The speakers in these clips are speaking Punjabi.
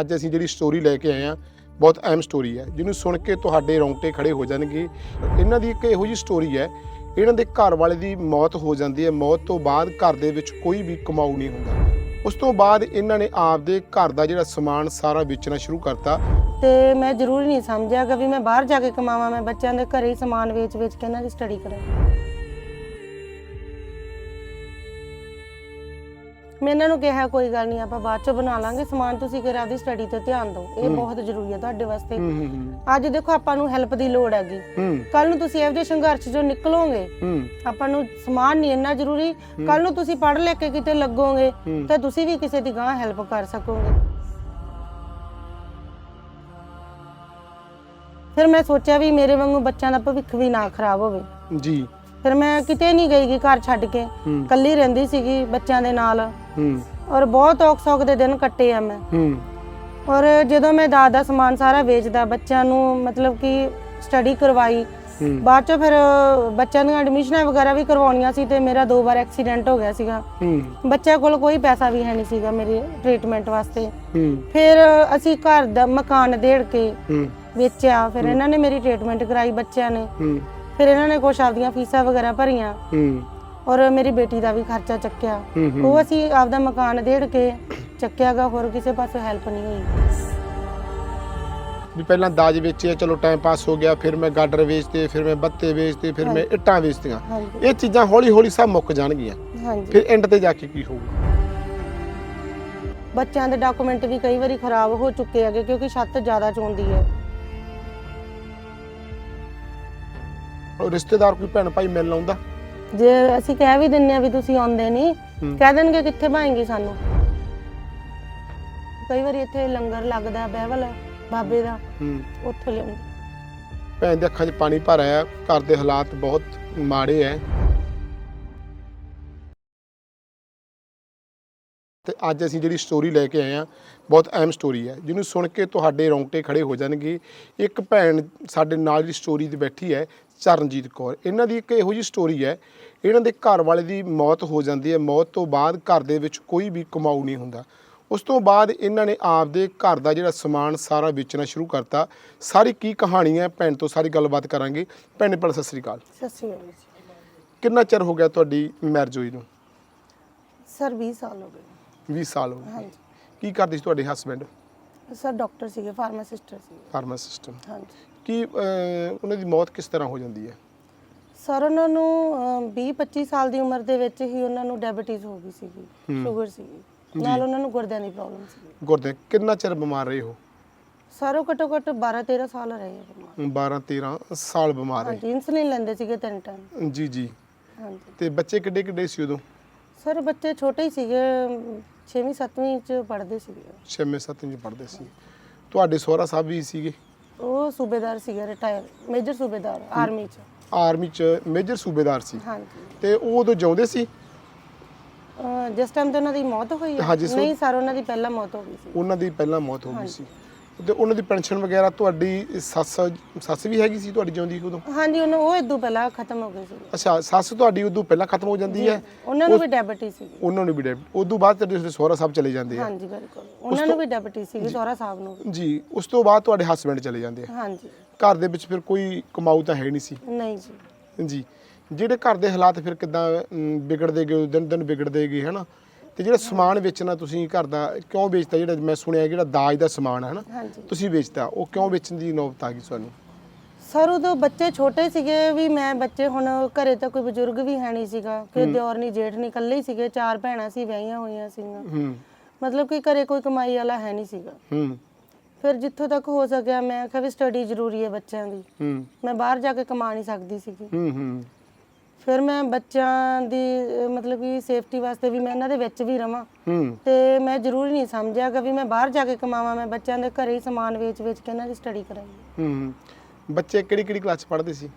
ਅੱਜ ਅਸੀਂ ਜਿਹੜੀ ਸਟੋਰੀ ਲੈ ਕੇ ਆਏ ਆ ਬਹੁਤ ਅਹਿਮ ਸਟੋਰੀ ਹੈ। ਜਿਹਨੂੰ ਸੁਣ ਕੇ ਤੁਹਾਡੇ ਰੌਂਗਟੇ ਖੜੇ ਹੋ ਜਾਣਗੇ। ਇਹਨਾਂ ਦੀ ਇੱਕ ਇਹੋ ਜਿਹੀ ਸਟੋਰੀ ਹੈ, ਇਹਨਾਂ ਦੇ ਘਰ ਵਾਲੇ ਦੀ ਮੌਤ ਹੋ ਜਾਂਦੀ ਹੈ। ਮੌਤ ਤੋਂ ਬਾਅਦ ਘਰ ਦੇ ਵਿੱਚ ਕੋਈ ਵੀ ਕਮਾਊ ਨਹੀਂ ਹੁੰਦਾ। ਉਸ ਤੋਂ ਬਾਅਦ ਇਹਨਾਂ ਨੇ ਆਪਦੇ ਘਰ ਦਾ ਜਿਹੜਾ ਸਮਾਨ ਸਾਰਾ ਵੇਚਣਾ ਸ਼ੁਰੂ ਕਰਤਾ। ਤੇ ਮੈਂ ਜ਼ਰੂਰੀ ਨਹੀਂ ਸਮਝਿਆ ਕਿ ਵੀ ਮੈਂ ਬਾਹਰ ਜਾ ਕੇ ਕਮਾਵਾਂ, ਮੈਂ ਬੱਚਿਆਂ ਦੇ ਘਰੇ ਹੀ ਸਮਾਨ ਵੇਚ-ਵੇਚ ਕੇ ਇਹਨਾਂ ਦੀ ਸਟੱਡੀ ਕਰਾਂ। ਮੈਂ ਇਹਨਾਂ ਨੂੰ ਕਿਹਾ ਕੋਈ ਗੱਲ ਨਹੀਂ ਆਪਾਂ ਬਾਅਦ ਚ ਬਣਾ ਲਾਂਗੇ ਸਮਾਨ ਤੁਸੀਂ ਕਰ ਆਪਦੀ ਸਟੱਡੀ ਤੇ ਧਿਆਨ ਦਿਓ। ਇਹ ਬਹੁਤ ਜ਼ਰੂਰੀ ਹੈ ਤੁਹਾਡੇ ਵਾਸਤੇ। ਹੂੰ ਹੂੰ ਹੂੰ। ਅੱਜ ਦੇਖੋ ਆਪਾਂ ਨੂੰ ਹੈਲਪ ਦੀ ਲੋੜ ਹੈਗੀ। ਹੂੰ। ਕੱਲ ਨੂੰ ਤੁਸੀਂ ਇਹੋ ਜਿਹੇ ਸੰਘਰਸ਼ ਚੋਂ ਨਿਕਲੋਗੇ। ਹੂੰ। ਆਪਾਂ ਨੂੰ ਸਮਾਨ ਨਹੀਂ ਇੰਨਾ ਜ਼ਰੂਰੀ। ਕੱਲ ਨੂੰ ਤੁਸੀਂ ਪੜ੍ਹ ਲੈ ਕੇ ਕਿਤੇ ਲੱਗੋਗੇ ਹੂੰ। ਤਾਂ ਤੁਸੀਂ ਵੀ ਕਿਸੇ ਦੀ ਗਾਂ ਹੈਲਪ ਕਰ ਸਕੋਗੇ। ਫਿਰ ਮੈਂ ਸੋਚਿਆ ਵੀ ਮੇਰੇ ਵਾਂਗੂ ਬੱਚਿਆਂ ਦਾ ਭਵਿੱਖ ਵੀ ਨਾ ਖਰਾਬ ਹੋਵੇ। ਜੀ। ਫਿਰ ਮੈਂ ਕਿਤੇ ਨਹੀਂ ਗਈ ਗੀ ਘਰ ਛੱਡ ਕੇ। ਹੂੰ। ਇਕੱਲੀ ਰਹਿੰਦੀ ਸੀਗੀ ਬੱਚਿਆਂ ਦੇ ਨਾਲ। ਹੂੰ। ਔਰ ਬਹੁਤ ਔਖ ਸੌਖ ਦੇ ਦਿਨ ਕੱਟੇ ਆ ਮੈਂ। ਹੂੰ। ਔਰ ਜਦੋਂ ਮੈਂ ਦਾਦਾ ਦਾ ਸਮਾਨ ਸਾਰਾ ਵੇਚਦਾ ਬੱਚਿਆਂ ਨੂੰ ਮਤਲਬ ਕਿ ਸਟੱਡੀ ਕਰਵਾਈ। ਹੂੰ। ਬਾਅਦ ਚ ਫਿਰ ਬੱਚਿਆਂ ਦੀਆਂ ਐਡਮਿਸ਼ਨਾਂ ਵਗੈਰਾ ਵੀ ਕਰਵਾਉਣੀਆਂ ਸੀ ਤੇ ਮੇਰਾ ਦੋ ਵਾਰ ਐਕਸੀਡੈਂਟ ਹੋ ਗਿਆ ਸੀਗਾ। ਹੂੰ। ਬੱਚਿਆਂ ਕੋਲ ਕੋਈ ਪੈਸਾ ਵੀ ਹੈ ਨਹੀਂ ਸੀਗਾ ਮੇਰੇ ਟ੍ਰੀਟਮੈਂਟ ਵਾਸਤੇ। ਹੂੰ। ਫਿਰ ਅਸੀਂ ਘਰ ਦਾ ਮਕਾਨ ਦੇੜ ਕੇ ਹੂੰ। ਵੇਚਿਆ। ਫਿਰ ਇਹਨਾਂ ਨੇ ਮੇਰੀ ਟ੍ਰੀਟਮੈਂਟ ਕਰਾਈ ਬੱਚਿਆਂ ਨੇ। ਹੂੰ। ਫਿਰ ਇਹਨਾਂ ਨੇ ਕੁਛ ਆਪਦੀਆਂ ਫੀਸਾਂ ਵਗੈਰਾ ਭਰੀਆਂ। ਹੂੰ। ਔਰ ਮੇਰੀ ਬੇਟੀ ਦਾ ਵੀ ਖਰਚਾ ਚੱਕਿਆ। ਹੂੰ ਹੂੰ। ਉਹ ਅਸੀਂ ਆਪਦਾ ਮਕਾਨ ਦੇੜ ਕੇ ਚੱਕਿਆਗਾ ਹੋਰ ਕਿਸੇ ਪਾਸੇ ਹੈਲਪ ਨਹੀਂ ਹੋਈ। ਵੀ ਪਹਿਲਾਂ ਦਾਜ ਵੇਚਿਆ ਚਲੋ ਟਾਈਮ ਪਾਸ ਹੋ ਗਿਆ ਫਿਰ ਮੈਂ ਗਾਡਰ ਵੇਚਦੇ ਫਿਰ ਮੈਂ ਬੱਤੇ ਵੇਚਦੇ ਫਿਰ ਮੈਂ ਇੱਟਾਂ ਵੇਚਦੀਆਂ ਹਾਂਜੀ। ਇਹ ਚੀਜ਼ਾਂ ਹੌਲੀ ਹੌਲੀ ਸਭ ਮੁੱਕ ਜਾਣਗੀਆਂ। ਹਾਂਜੀ। ਫਿਰ ਐਂਡ ਤੇ ਜਾ ਕੇ ਕੀ ਹੋਊਗਾ ਬੱਚਿਆਂ ਦੇ ਡਾਕੂਮੈਂਟ ਵੀ ਕਈ ਵਾਰੀ ਖਰਾਬ ਹੋ ਚੁੱਕੇ ਹੈਗੇ ਕਿਉਂਕਿ ਛੱਤ ਜ਼ਿਆਦਾ ਚੋਂਦੀ ਹੈ। ਰਿਸ਼ਤੇਦਾਰ ਕੋਈ ਭੈਣ ਭਾਈ ਮਿਲਣ ਆਉਂਦਾ? ਜੇ ਅਸੀਂ ਕਹਿ ਵੀ ਦਿੰਨੇ ਆ ਵੀ ਤੁਸੀਂ ਆਉਂਦੇ ਨਹੀਂ। ਕਹਿ ਦੇਣਗੇ ਕਿੱਥੇ ਭਾਏਂਗੀ ਸਾਨੂੰ? ਕਈ ਵਾਰੀ ਇੱਥੇ ਲੰਗਰ ਲੱਗਦਾ ਬਹਿਵਲ ਬਾਬੇ ਦਾ ਉੱਥੋਂ ਲਿਆਉਂਦੇ। ਭੈਣ ਦੇ ਅੱਖਾਂ 'ਚ ਪਾਣੀ ਭਰ ਆਇਆ ਘਰ ਦੇ ਹਾਲਾਤ ਬਹੁਤ ਮਾੜੇ ਐ। ਤੇ ਅੱਜ ਅਸੀਂ ਜਿਹੜੀ ਸਟੋਰੀ ਲੈ ਕੇ ਆਏ ਆ ਬਹੁਤ ਅਹਿਮ ਸਟੋਰੀ ਹੈ। ਜਿਹਨੂੰ ਸੁਣ ਕੇ ਤੁਹਾਡੇ ਰੌਂਗਟੇ ਖੜੇ ਹੋ ਜਾਣਗੇ। ਇੱਕ ਭੈਣ ਸਾਡੇ ਨਾਲ ਦੀ ਸਟੋਰੀ ਤੇ ਬੈਠੀ ਹੈ ਚਰਨਜੀਤ ਕੌਰ। ਇਹਨਾਂ ਦੀ ਇੱਕ ਇਹੋ ਜਿਹੀ ਸਟੋਰੀ ਹੈ ਇਹਨਾਂ ਦੇ ਘਰ ਵਾਲੇ ਦੀ ਮੌਤ ਹੋ ਜਾਂਦੀ ਹੈ। ਮੌਤ ਤੋਂ ਬਾਅਦ ਘਰ ਦੇ ਵਿੱਚ ਕੋਈ ਵੀ ਕਮਾਊ ਨਹੀਂ ਹੁੰਦਾ। ਉਸ ਤੋਂ ਬਾਅਦ ਇਹਨਾਂ ਨੇ ਆਪਦੇ ਘਰ ਦਾ ਜਿਹੜਾ ਸਮਾਨ ਸਾਰਾ ਵੇਚਣਾ ਸ਼ੁਰੂ ਕਰਤਾ। ਸਾਰੀ ਕੀ ਕਹਾਣੀ ਹੈ ਭੈਣ ਤੋਂ ਸਾਰੀ ਗੱਲਬਾਤ ਕਰਾਂਗੇ। ਭੈਣੇ ਭੈਣ ਸਤਿ ਸ੍ਰੀ ਅਕਾਲ। ਸਤਿ ਸ਼੍ਰੀ ਅਕਾਲ ਜੀ। ਕਿੰਨਾ ਚਿਰ ਹੋ ਗਿਆ ਤੁਹਾਡੀ ਮੈਰਿਜ ਹੋਈ ਨੂੰ? ਸਰ 20 ਸਾਲ ਹੋ ਗਏ। 20 ਸਾਲ ਹੋ ਗਏ। ਹਾਂਜੀ। ਕੀ ਕਰਦੇ ਸੀ ਤੁਹਾਡੇ ਹਸਬੰਡ ਸਰ ਡਾਕਟਰ ਸੀਗੇ ਫਾਰਮਾਸਿਸਟ ਸੀ। ਫਾਰਮਾਸਿਸਟ ਹਾਂਜੀ। ਕੀ ਅਹ, ਉਹਨਾਂ ਦੀ ਮੌਤ ਕਿਸ ਤਰ੍ਹਾਂ ਹੋ ਜਾਂਦੀ ਹੈ? ਸਰ ਉਹਨਾਂ ਨੂੰ 20 25 ਸਾਲ ਦੀ ਉਮਰ ਦੇ ਵਿੱਚ ਹੀ ਉਹਨਾਂ ਨੂੰ ਡਾਇਬੀਟੀਜ਼ ਹੋ ਗਈ ਸੀਗੀ ਸ਼ੂਗਰ ਸੀਗੀ। ਨਾਲ ਉਹਨਾਂ ਨੂੰ ਗੁਰਦਿਆਂ ਦੀ ਪ੍ਰੋਬਲਮ ਸੀ ਗੁਰਦੇ ਕਿੰਨਾ ਚਿਰ ਬਿਮਾਰ ਰਹੇ ਹੋ ਸਰ ਉਹ ਘੱਟੋ ਘੱਟ 12 13 ਸਾਲ ਰਹੇ ਆ ਬਿਮਾਰ। 12 13 ਸਾਲ ਬਿਮਾਰ ਰਹੇ। ਹਾਂਜੀ ਇਨਸੂਲਿਨ ਲੈਂਦੇ ਸੀਗੇ ਤਿੰਨ ਟਾਈਮ ਜੀ ਜੀ। ਹਾਂਜੀ। ਤੇ ਬੱਚੇ ਕਿੱਡੇ ਕਿੱਡੇ ਸੀ ਉਦੋਂ? ਸਰ ਬੱਚੇ ਛੋਟੇ ਹੀ ਸੀਗੇ 6ਵੀਂ 7ਵੀਂ ਚ ਪੜ੍ਹਦੇ ਸੀਗੇ। 6ਵੇਂ 7ਵੇਂ ਚ ਪੜ੍ਹਦੇ ਸੀ। ਤੁਹਾਡੇ ਸਹੁਰਾ ਸਾਹਿਬ ਵੀ ਸੀਗੇ? ਉਹ ਸੂਬੇਦਾਰ ਸੀਗੇ ਰਿਟਾਇਰ ਮੇਜਰ ਸੂਬੇਦਾਰ ਆਰਮੀ ਚ। ਆਰਮੀ ਚ ਮੇਜਰ ਸੂਬੇਦਾਰ ਸੀ। ਹਾਂਜੀ। ਤੇ ਉਹ ਉਦੋਂ ਜਿਉਂਦੇ ਸੀ? ਜਿਸ ਟਾਈਮ ਤੇ ਉਹਨਾਂ ਦੀ ਮੌਤ ਹੋਈ ਹੈ ਹਾਂਜੀ, ਸਰ। ਨਹੀਂ ਸਰ ਉਹਨਾਂ ਦੀ ਪਹਿਲਾਂ ਮੌਤ ਹੋ ਗਈ ਸੀ। ਉਹਨਾਂ ਦੀ ਪਹਿਲਾਂ ਮੌਤ ਹੋ ਗਈ ਸੀ। ਤੇ ਉਹਨਾਂ ਦੀ ਪੈਨਸ਼ਨ ਵਗੈਰਾ ਤੁਹਾਡੀ ਸੱਸ ਸੱਸ ਵੀ ਹੈਗੀ ਸੀ ਤੁਹਾਡੀ ਜਿਉਂਦੀ ਉਦੋਂ? ਹਾਂਜੀ ਉਹਨਾਂ ਉਹ ਇਦੋਂ ਪਹਿਲਾਂ ਖਤਮ ਹੋ ਗਏ ਸੀ। ਅੱਛਾ ਸੱਸ ਤੁਹਾਡੀ ਉਦੋਂ ਪਹਿਲਾਂ ਖਤਮ ਹੋ ਜਾਂਦੀ ਹੈ? ਉਹਨਾਂ ਨੂੰ ਵੀ ਡਾਇਬੀਟੀਜ਼ ਸੀਗੀ। ਉਹਨਾਂ ਨੂੰ ਵੀ ਡੈਬ ਉਦੋਂ ਬਾਅਦ ਤੁਹਾਡੇ ਉਸਦੇ ਸਹੁਰਾ ਸਾਹਿਬ ਚਲੇ ਜਾਂਦੇ ਆ। ਹਾਂਜੀ ਬਿਲਕੁਲ। ਉਹਨਾਂ ਨੂੰ ਵੀ ਡਾਇਬੀਟੀਜ਼ ਸੀਗੀ ਸਹੁਰਾ ਸਾਹਿਬ ਨੂੰ ਜੀ ਉਸ ਤੋਂ ਬਾਅਦ ਤੁਹਾਡੇ ਹਸਬੰਡ ਚਲੇ ਜਾਂਦੇ ਆ। ਹਾਂਜੀ। ਘਰ ਦੇ ਵਿੱਚ ਫਿਰ ਕੋਈ ਕਮਾਊ ਤਾਂ ਹੈ ਨਹੀਂ ਸੀ? ਨਹੀਂ ਜੀ। ਜੀ। ਜਿਹੜੇ ਘਰ ਦੇ ਹਾਲਾਤ ਫਿਰ ਕਿਦਾਂ ਵਿਗੜਦੇ ਗਏ ਦਿਨ ਦਿਨ ਵਿਗੜਦੇ ਗਏ ਹਨਾ? ਤੇ ਜਿਹੜਾ ਸਮਾਨ ਵੇਚਣਾ ਤੁਸੀਂ ਘਰ ਦਾ ਕਿਉਂ ਵੇਚਦਾ ਜਿਹੜਾ ਮੈਂ ਸੁਣਿਆ ਜਿਹੜਾ ਦਾਜ ਦਾ ਸਮਾਨ ਹੈ ਹਾਂਜੀ। ਤੁਸੀਂ ਵੇਚਦਾ ਉਹ ਕਿਉਂ ਵੇਚਣ ਦੀ ਨੌਬਤ ਆ ਗਈ ਤੁਹਾਨੂੰ? ਸਰ ਉਦੋਂ ਬੱਚੇ ਛੋਟੇ ਸੀਗੇ ਵੀ ਮੈਂ ਬੱਚੇ ਹੁਣ ਘਰੇ ਤਾਂ ਕੋਈ ਬਜ਼ੁਰਗ ਵੀ ਹੈ ਨਹੀਂ ਸੀਗਾ। ਕਿ ਦਿਓਰ ਨਹੀਂ ਜੇਠ ਨਹੀਂ ਇਕੱਲੇ ਹੀ ਸੀਗੇ ਚਾਰ ਭੈਣਾਂ ਸੀ ਵਿਆਹੀਆਂ ਹੋਈਆਂ ਸੀਗੀਆਂ। ਹੂੰ। ਮਤਲਬ ਕਿ ਘਰੇ ਕੋਈ ਕਮਾਈ ਵਾਲਾ ਹੈ ਨਹੀਂ ਸੀਗਾ। ਹੂੰ। ਫਿਰ ਜਿੱਥੋਂ ਤੱਕ ਹੋ ਸਕਿਆ ਮੈਂ ਕਿਹਾ ਵੀ ਸਟੱਡੀ ਜ਼ਰੂਰੀ ਹੈ ਬੱਚਿਆਂ ਦੀ। ਹੂੰ। ਮੈਂ ਬਾਹਰ ਜਾ ਕੇ ਕਮਾ ਨਹੀਂ ਸਕਦੀ ਸੀਗੀ। ਹੂੰ ਹੂੰ। ਫਿਰ ਮੈਂ ਬੱਚਿਆਂ ਦੀ ਅਹ, ਮਤਲਬ ਕਿ ਸੇਫਟੀ ਵਾਸਤੇ ਵੀ ਮੈਂ ਇਹਨਾਂ ਦੇ ਵਿੱਚ ਵੀ ਰਵਾਂ। ਹੂੰ। ਤੇ ਮੈਂ ਜ਼ਰੂਰੀ ਨਹੀਂ ਸਮਝਿਆ ਕਿ ਵੀ ਮੈਂ ਬਾਹਰ ਜਾ ਕੇ ਕਮਾਵਾਂ ਮੈਂ ਬੱਚਿਆਂ ਦੇ ਘਰੇ ਹੀ ਸਮਾਨ ਵੇਚ-ਵੇਚ ਕੇ ਇਹਨਾਂ ਦੀ ਸਟੱਡੀ ਕਰਾਈ ਹੂੰ ਬੱਚੇ ਕਿਹੜੀ ਕਿਹੜੀ ਕਲਾਸ ਪੜ੍ਹਦੇ ਸੀ?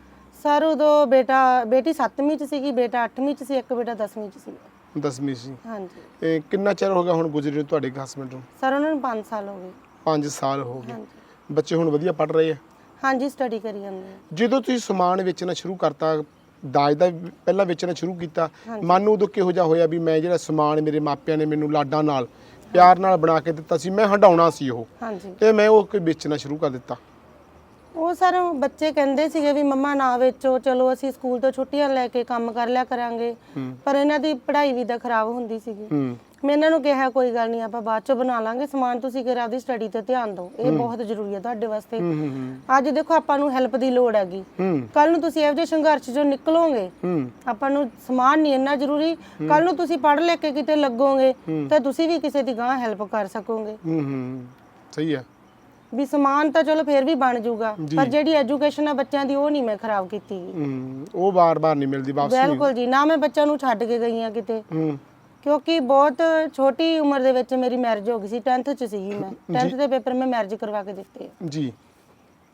ਸਰ ਉਦੋਂ ਬੇਟਾ ਬੇਟੀ 7ਵੀਂ ਚ ਸੀਗੀ ਬੇਟਾ 8ਵੀਂ ਚ ਸੀ ਇੱਕ ਬੇਟਾ 10ਵੀਂ ਚ ਸੀ 10ਵੀਂ ਸੀ। ਹਾਂਜੀ। ਇਹ ਕਿੰਨਾ ਚਿਰ ਹੋ ਗਿਆ ਹੁਣ ਗੁਜ਼ਰੇ ਨੂੰ ਤੁਹਾਡੇ ਹਸਬੰਡ ਨੂੰ? ਸਰ ਉਹਨਾਂ ਨੂੰ 5 ਸਾਲ ਹੋ ਗਏ। 5 ਸਾਲ ਹੋ ਗਏ। ਹਾਂਜੀ। ਬੱਚੇ ਹੁਣ ਵਧੀਆ ਪੜ੍ਹ ਰਹੇ ਆ? ਹਾਂਜੀ ਸਟੱਡੀ ਕਰੀ ਜਾਂਦੇ ਆ। ਜਦੋਂ ਤੁਸੀਂ ਸਮਾਨ ਵੇਚਣਾ ਸ਼ੁਰੂ ਕਰਤਾ ਦਾਜ ਦਾ ਵੀ ਪਹਿਲਾਂ ਵੇਚਣਾ ਸ਼ੁਰੂ ਕੀਤਾ। ਮਨ ਨੂੰ ਉਦੋਂ ਕਿਹੋ ਜਿਹਾ ਹੋਇਆ ਵੀ ਮੈਂ ਜਿਹੜਾ ਸਮਾਨ ਮੇਰੇ ਮਾਪਿਆਂ ਨੇ ਮੈਨੂੰ ਲਾਡਾਂ ਨਾਲ ਪਿਆਰ ਨਾਲ ਬਣਾ ਕੇ ਦਿੱਤਾ ਸੀ ਮੈਂ ਹੰਡਾਉਣਾ ਸੀ ਉਹ। ਹਾਂਜੀ। ਤੇ ਮੈਂ ਉਹ ਕੋਈ ਵੇਚਣਾ ਸ਼ੁਰੂ ਕਰ ਦਿੱਤਾ। ਉਹ ਸਰ ਬੱਚੇ ਕਹਿੰਦੇ ਸੀਗੇ ਵੀ ਮੰਮਾ ਨਾ ਵੇਚੋ ਚਲੋ ਅਸੀਂ ਸਕੂਲ ਤੋਂ ਛੁੱਟੀਆਂ ਲੈ ਕੇ ਕੰਮ ਕਰ ਲਿਆ ਕਰਾਂਗੇ। ਪਰ ਇਹਨਾਂ ਦੀ ਪੜ੍ਹਾਈ ਵੀ ਤਾਂ ਖਰਾਬ ਹੁੰਦੀ ਸੀਗੀ। ਹੂੰ। ਮੈਂ ਇਹਨਾਂ ਨੂੰ ਕਿਹਾ ਕੋਈ ਗੱਲ ਨਹੀਂ ਆਪਾਂ ਬਾਅਦ ਚੋਂ ਬਣਾ ਲਾਂਗੇ ਸਮਾਨ ਤੁਸੀਂ ਕਰ ਆਪਦੀ ਸਟੱਡੀ ਤੇ ਧਿਆਨ ਦਿਓ। ਇਹ ਬਹੁਤ ਜ਼ਰੂਰੀ ਹੈ ਤੁਹਾਡੇ ਵਾਸਤੇ। ਹੂੰ ਹੂੰ ਅੱਜ ਦੇਖੋ ਆਪਾਂ ਨੂੰ ਹੈਲਪ ਦੀ ਲੋੜ ਹੈਗੀ। ਹੂੰ। ਕੱਲ ਨੂੰ ਤੁਸੀਂ ਇਹੋ ਜਿਹੇ ਸੰਘਰਸ਼ ਚੋਂ ਨਿਕਲੋਗੇ। ਹੂੰ। ਆਪਾਂ ਨੂੰ ਸਮਾਨ ਨਹੀਂ ਇੰਨਾ ਜ਼ਰੂਰੀ। ਕੱਲ ਨੂੰ ਤੁਸੀਂ ਪੜ੍ਹ ਲੈ ਕੇ ਕਿਤੇ ਲੱਗੋਗੇ ਤਾਂ ਤੁਸੀਂ ਵੀ ਕਿਸੇ ਦੀ ਗਾਂ ਹੈਲਪ ਕਰ ਸਕੋਗੇ। ਹੂੰ ਹੂੰ ਸਹੀ ਹੈ ਵੀ ਸਮਾਨ ਤਾਂ ਚਲੋ ਫੇਰ ਵੀ ਬਣ ਜਾਊਗਾ ਪਰ ਜਿਹੜੀ ਐਜੂਕੇਸ਼ਨ ਆ ਬੱਚਿਆਂ ਦੀ ਉਹ ਨਹੀਂ ਮੈਂ ਖਰਾਬ ਕੀਤੀ। ਹੂੰ ਉਹ ਬਾਰ-ਬਾਰ ਨਹੀਂ ਮਿਲਦੀ ਵਾਪਸ ਨਹੀਂ। ਬਿਲਕੁਲ ਜੀ ਨਾ ਮੈਂ ਬੱਚਿਆਂ ਨੂੰ ਛੱਡ ਕੇ ਗਈ ਆ ਕਿਤੇ। ਹੂੰ। ਕਿਉਂਕਿ ਬਹੁਤ ਛੋਟੀ ਉਮਰ ਦੇ ਵਿੱਚ ਮੇਰੀ ਮੈਰਿਜ ਹੋ ਗਈ ਸੀ 10th ਚ ਸੀਗੀ ਮੈਂ। 10th ਦੇ ਪੇਪਰ ਮੈਂ ਮੈਰਿਜ ਕਰਵਾ ਕੇ ਦਿੱਤੇ ਆ। ਜੀ।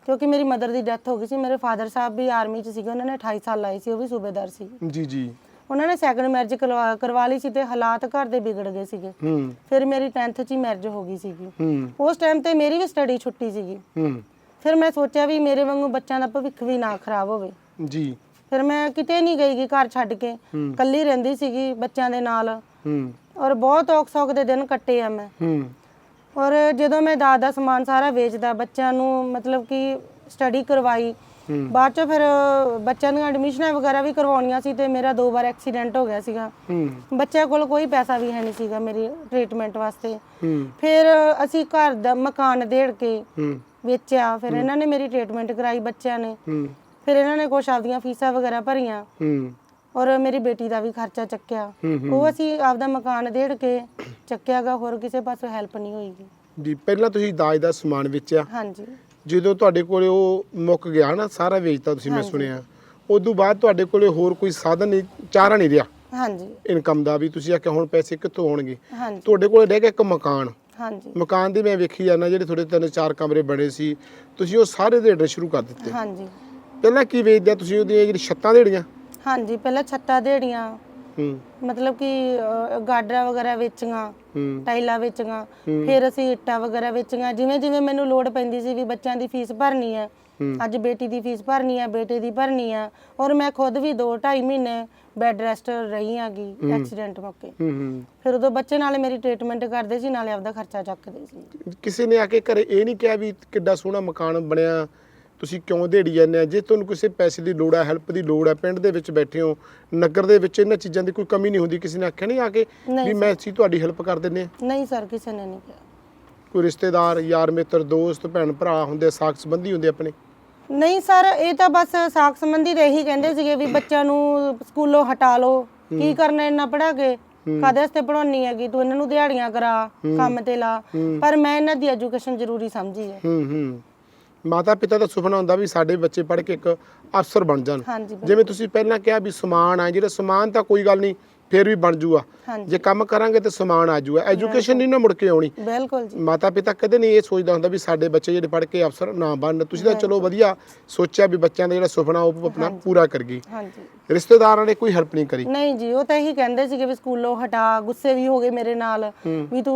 ਕਿਉਂਕਿ ਮੇਰੀ ਮਦਰ ਦੀ ਡੈਥ ਹੋ ਗਈ ਸੀ ਮੇਰੇ ਫਾਦਰ ਸਾਹਿਬ ਵੀ ਆਰਮੀ ਚ ਸੀਗੇ ਉਹਨਾਂ ਨੇ 28 ਸਾਲ ਲਾਏ ਸੀ ਉਹ ਵੀ ਸੂਬੇਦਾਰ ਸੀ। ਜੀ ਜੀ। ਉਹਨਾਂ ਨੇ ਸੈਕੰਡ ਮੈਰਿਜ ਕਰਵਾ ਲਈ ਸੀ ਤੇ ਹਾਲਾਤ ਘਰ ਦੇ ਵਿਗੜ ਗਏ ਸੀਗੇ। ਹੂੰ। ਫਿਰ ਮੇਰੀ 10th ਚ ਹੀ ਮੈਰਿਜ ਹੋ ਗਈ ਸੀਗੀ। ਹੂੰ। ਉਸ ਟਾਈਮ ਤੇ ਮੇਰੀ ਵੀ ਸਟੱਡੀ ਛੁੱਟੀ ਸੀਗੀ। ਹੂੰ। ਫਿਰ ਮੈਂ ਸੋਚਿਆ ਵੀ ਮੇਰੇ ਵਾਂਗੂ ਬੱਚਿਆਂ ਦਾ ਭਵਿੱਖ ਵੀ ਨਾ ਖਰਾਬ ਹੋਵੇ। ਜੀ। ਫਿਰ ਮੈਂ ਕਿਤੇ ਨਹੀਂ ਗਈ ਘਰ ਛੱਡ ਕੇ। ਕੱਲੀ ਰਹਿੰਦੀ ਸੀਗੀ ਬੱਚਿਆਂ ਦੇ ਨਾਲ। ਹੂੰ। ਔਰ ਬਹੁਤ ਔਖ ਸੌਖ ਦੇ ਦਿਨ ਕੱਟੇ ਆ ਮੈਂ। ਹੂੰ। ਔਰ ਜਦੋਂ ਮੈਂ ਦਾਦਾ ਦਾ ਸਮਾਨ ਸਾਰਾ ਵੇਚਦਾ ਬੱਚਿਆਂ ਨੂੰ ਮਤਲਬ ਕਿ ਸਟੱਡੀ ਕਰਵਾਈ। ਬਾਅਦ ਚ ਫਿਰ ਬੱਚਿਆਂ ਦੀਆਂ ਐਡਮਿਸ਼ਨਾਂ ਵਗੈਰਾ ਵੀ ਕਰਵਾਉਣੀਆਂ ਸੀ ਤੇ ਮੇਰਾ ਦੋ ਵਾਰ ਐਕਸੀਡੈਂਟ ਹੋ ਗਿਆ ਸੀਗਾ। ਹੂੰ। ਬੱਚਿਆਂ ਕੋਲ ਕੋਈ ਪੈਸਾ ਵੀ ਹੈ ਨਹੀਂ ਸੀਗਾ ਮੇਰੀ ਟ੍ਰੀਟਮੈਂਟ ਵਾਸਤੇ। ਹੂੰ। ਫਿਰ ਅਸੀਂ ਘਰ ਦਾ ਮਕਾਨ ਦੇੜ ਕੇ ਹੂੰ। ਵੇਚਿਆ ਫਿਰ ਇਹਨਾਂ ਨੇ ਮੇਰੀ ਟ੍ਰੀਟਮੈਂਟ ਕਰਾਈ ਬੱਚਿਆਂ ਨੇ। ਹੂੰ। ਫਿਰ ਇਹਨਾਂ ਨੇ ਕੁਛ ਆਪਦੀਆਂ ਫੀਸਾਂ ਵਗੈਰਾ ਭਰੀਆਂ। ਹੂੰ। ਔਰ ਮੇਰੀ ਬੇਟੀ ਦਾ ਵੀ ਖਰਚਾ ਚੱਕਿਆ। ਹੂੰ, ਉਹ ਅਸੀਂ ਆਪਦਾ ਮਕਾਨ ਦੇੜ ਕੇ ਚੱਕਿਆਗਾ ਹੋਰ ਕਿਸੇ ਪਾਸੋਂ ਹੈਲਪ ਨਹੀਂ ਹੋਈਗੀ। ਜੀ ਪਹਿਲਾਂ ਤੁਸੀਂ ਦਾਜ ਦਾ ਸਮਾਨ ਵੇਚਿਆ। ਹਾਂਜੀ। ਜਦੋਂ ਤੁਹਾਡੇ ਕੋਲੇ ਉਹ ਮੁੱਕ ਗਿਆ ਨਾ ਸਾਰਾ ਵੇਚਤਾ ਤੁਸੀਂ ਮੈਂ ਸੁਣਿਆ। ਉਦੋਂ ਬਾਅਦ ਤੁਹਾਡੇ ਕੋਲੇ ਹੋਰ ਕੋਈ ਸਾਧਨ ਨਹੀਂ ਚਾਰਾ ਨਹੀਂ ਰਿਹਾ। ਹਾਂਜੀ। ਇਨਕਮ ਦਾ ਵੀ ਤੁਸੀਂ ਆਖਿਆ ਹੁਣ ਪੈਸੇ ਕਿੱਥੋਂ ਆਉਣਗੇ ਹਾਂਜੀ। ਤੁਹਾਡੇ ਕੋਲੇ ਰਹਿ ਗਿਆ ਇੱਕ ਮਕਾਨ। ਹਾਂਜੀ। ਮਕਾਨ ਦੀ ਮੈਂ ਵੇਖੀ ਜਾਂਦਾ ਜਿਹੜੇ ਤੁਹਾਡੇ ਤਿੰਨ ਚਾਰ ਕਮਰੇ ਬਣੇ ਸੀ ਤੁਸੀਂ ਉਹ ਸਾਰੇ ਦੇਣੇ ਸ਼ੁਰੂ ਕਰ ਦਿੱਤੇ। ਹਾਂਜੀ। ਪਹਿਲਾਂ ਕੀ ਵੇਚਦੇ ਤੁਸੀਂ ਉਹਦੀਆਂ ਜਿਹੜੀ ਛੱਤਾਂ ਦੇੜੀਆਂ? ਹਾਂਜੀ ਪਹਿਲਾਂ ਛੱਤਾਂ ਦੇੜੀਆਂ ਹੂੰ। ਮਤਲਬ ਕਿ ਅਹ, ਗਾਡਰਾਂ ਵਗੈਰਾ ਵੇਚੀਆਂ ਹੂੰ। ਟਾਈਲਾਂ ਵੇਚੀਆਂ ਫਿਰ ਅਸੀਂ ਇੱਟਾਂ ਵਗੈਰਾ ਵੇਚੀਆਂ। ਜਿਵੇਂ ਜਿਵੇਂ ਮੈਨੂੰ ਲੋੜ ਪੈਂਦੀ ਸੀ ਵੀ ਬੱਚਿਆਂ ਦੀ ਫੀਸ ਭਰਨੀ ਹੈ ਹੂੰ। ਅੱਜ ਬੇਟੀ ਦੀ ਫੀਸ ਭਰਨੀ ਹੈ ਬੇਟੇ ਦੀ ਭਰਨੀ ਹੈ ਔਰ ਮੈਂ ਖੁਦ ਵੀ 2 2.5 ਮਹੀਨੇ ਬੈੱਡ ਰੈਸਟ ਰਹੀ ਆਗੀ ਐਕਸੀਡੈਂਟ ਮੌਕੇ। ਹੂੰ ਹੂੰ। ਫਿਰ ਉਦੋਂ ਬੱਚੇ ਨਾਲੇ ਮੇਰੀ ਟ੍ਰੀਟਮੈਂਟ ਕਰਦੇ ਸੀ ਨਾਲੇ ਆਪਦਾ ਖਰਚਾ ਚੱਕਦੇ ਸੀ। ਕਿਸੇ ਨੇ ਆ ਕੇ ਘਰੇ ਇਹ ਨਹੀਂ ਕਿਹਾ ਵੀ ਕਿੱਡਾ ਸੋਹਣਾ ਮਕਾਨ ਬਣਿਆ ਤੁਸੀਂ ਕਿਉਂ ਦੇੜੀ ਜਾਂਦੇ ਆ? ਜੇ ਤੁਹਾਨੂੰ ਕਿਸੇ ਪੈਸੇ ਦੀ ਲੋੜ ਹੈ ਹੈਲਪ ਦੀ ਲੋੜ ਹੈ ਪਿੰਡ ਦੇ ਵਿੱਚ ਬੈਠੇ ਹੋ ਨਗਰ ਦੇ ਵਿੱਚ ਇਹਨਾਂ ਚੀਜ਼ਾਂ ਦੀ ਕੋਈ ਕਮੀ ਨਹੀਂ ਹੁੰਦੀ ਕਿਸੇ ਨੇ ਆਖਿਆ ਨਹੀਂ ਆ ਕੇ ਵੀ ਮੈਂ ਅਸੀਂ ਤੁਹਾਡੀ ਹੈਲਪ ਕਰ ਦਿੰਨੇ ਆ? ਨਹੀਂ ਸਰ ਕਿਸੇ ਨੇ ਨਹੀਂ ਕਿਹਾ। ਕੋਈ ਰਿਸ਼ਤੇਦਾਰ ਯਾਰ ਮਿੱਤਰ ਦੋਸਤ ਭੈਣ ਭਰਾ ਹੁੰਦੇ ਸਾਖ ਸੰਬੰਧੀ ਹੁੰਦੇ ਆਪਣੇ? ਨਹੀਂ ਸਰ ਇਹ ਤਾਂ ਬਸ ਸਾਖ ਸੰਬੰਧੀ ਤੇ ਇਹੀ ਕਹਿੰਦੇ ਸੀਗੇ ਵੀ ਬੱਚਿਆਂ ਨੂੰ ਸਕੂਲੋਂ ਹਟਾ ਲਓ। ਕੀ ਕਰਨਾ ਇੰਨਾ ਪੜਾ ਕੇ? ਕਾਦੇ ਵਾਸਤੇ ਪੜਾਉਣੀ ਹੈਗੀ? ਤੂੰ ਇਹਨਾਂ ਨੂੰ ਦਿਹਾੜੀਆਂ ਕਰਾ ਕੰਮ ਤੇ ਲਾ। ਪਰ ਮੈਂ ਇਹਨਾਂ ਦੀ ਐਜੂਕੇਸ਼ਨ ਜ਼ਰੂਰੀ ਸਮਝੀ ਹੈ। ਹੂੰ ਹੂੰ। ਮਾਤਾ ਪਿਤਾ ਦਾ ਸੁਪਨਾ ਹੁੰਦਾ ਵੀ ਸਾਡੇ ਬੱਚੇ ਪੜ੍ਹ ਕੇ ਇੱਕ ਅਫਸਰ ਬਣ ਜਾਣ। ਹਾਂਜੀ ਜਿਵੇਂ ਤੁਸੀਂ ਪਹਿਲਾਂ ਕਿਹਾ ਵੀ ਸਮਾਨ ਆ ਜਿਹੜਾ ਸਮਾਨ ਤਾਂ ਕੋਈ ਗੱਲ ਨਹੀਂ ਫੇਰ ਵੀ ਬਣ ਜੂਗਾ। ਹਾਂਜੀ। ਜੇ ਕੰਮ ਕਰਾਂਗੇ ਤੇ ਸਮਾਨ ਆ ਜੂਗਾ। ਐਜੂਕੇਸ਼ਨ ਨਹੀਂ ਨਾ ਮੁੜ ਕੇ ਆਉਣੀ। ਬਿਲਕੁਲ ਜੀ। ਮਾਤਾ ਪਿਤਾ ਕਦੇ ਨਹੀਂ ਇਹ ਸੋਚਦਾ ਹੁੰਦਾ ਵੀ ਸਾਡੇ ਬੱਚੇ ਜਿਹੜੇ ਪੜ੍ਹ ਕੇ ਅਫਸਰ ਨਾ ਬਣਨ। ਤੁਸੀਂ ਤਾਂ ਚਲੋ ਵਧੀਆ ਸੋਚਿਆ ਵੀ ਬੱਚਿਆਂ ਦਾ ਜਿਹੜਾ ਸੁਪਨਾ ਉਹ ਆਪਣਾ ਪੂਰਾ ਕਰ ਗਈ ਹਾਂਜੀ। ਰਿਸ਼ਤੇਦਾਰਾਂ ਨੇ ਕੋਈ ਹੈਲਪ ਨਹੀਂ ਕਰੀ। ਨਹੀਂ ਜੀ ਉਹ ਤਾਂ ਇਹੀ ਕਹਿੰਦੇ ਸੀਗੇ ਵੀ ਸਕੂਲੋਂ ਹਟਾ ਗੁੱਸੇ ਵੀ ਹੋ ਗਏ ਮੇਰੇ ਨਾਲ। ਵੀ ਤੂੰ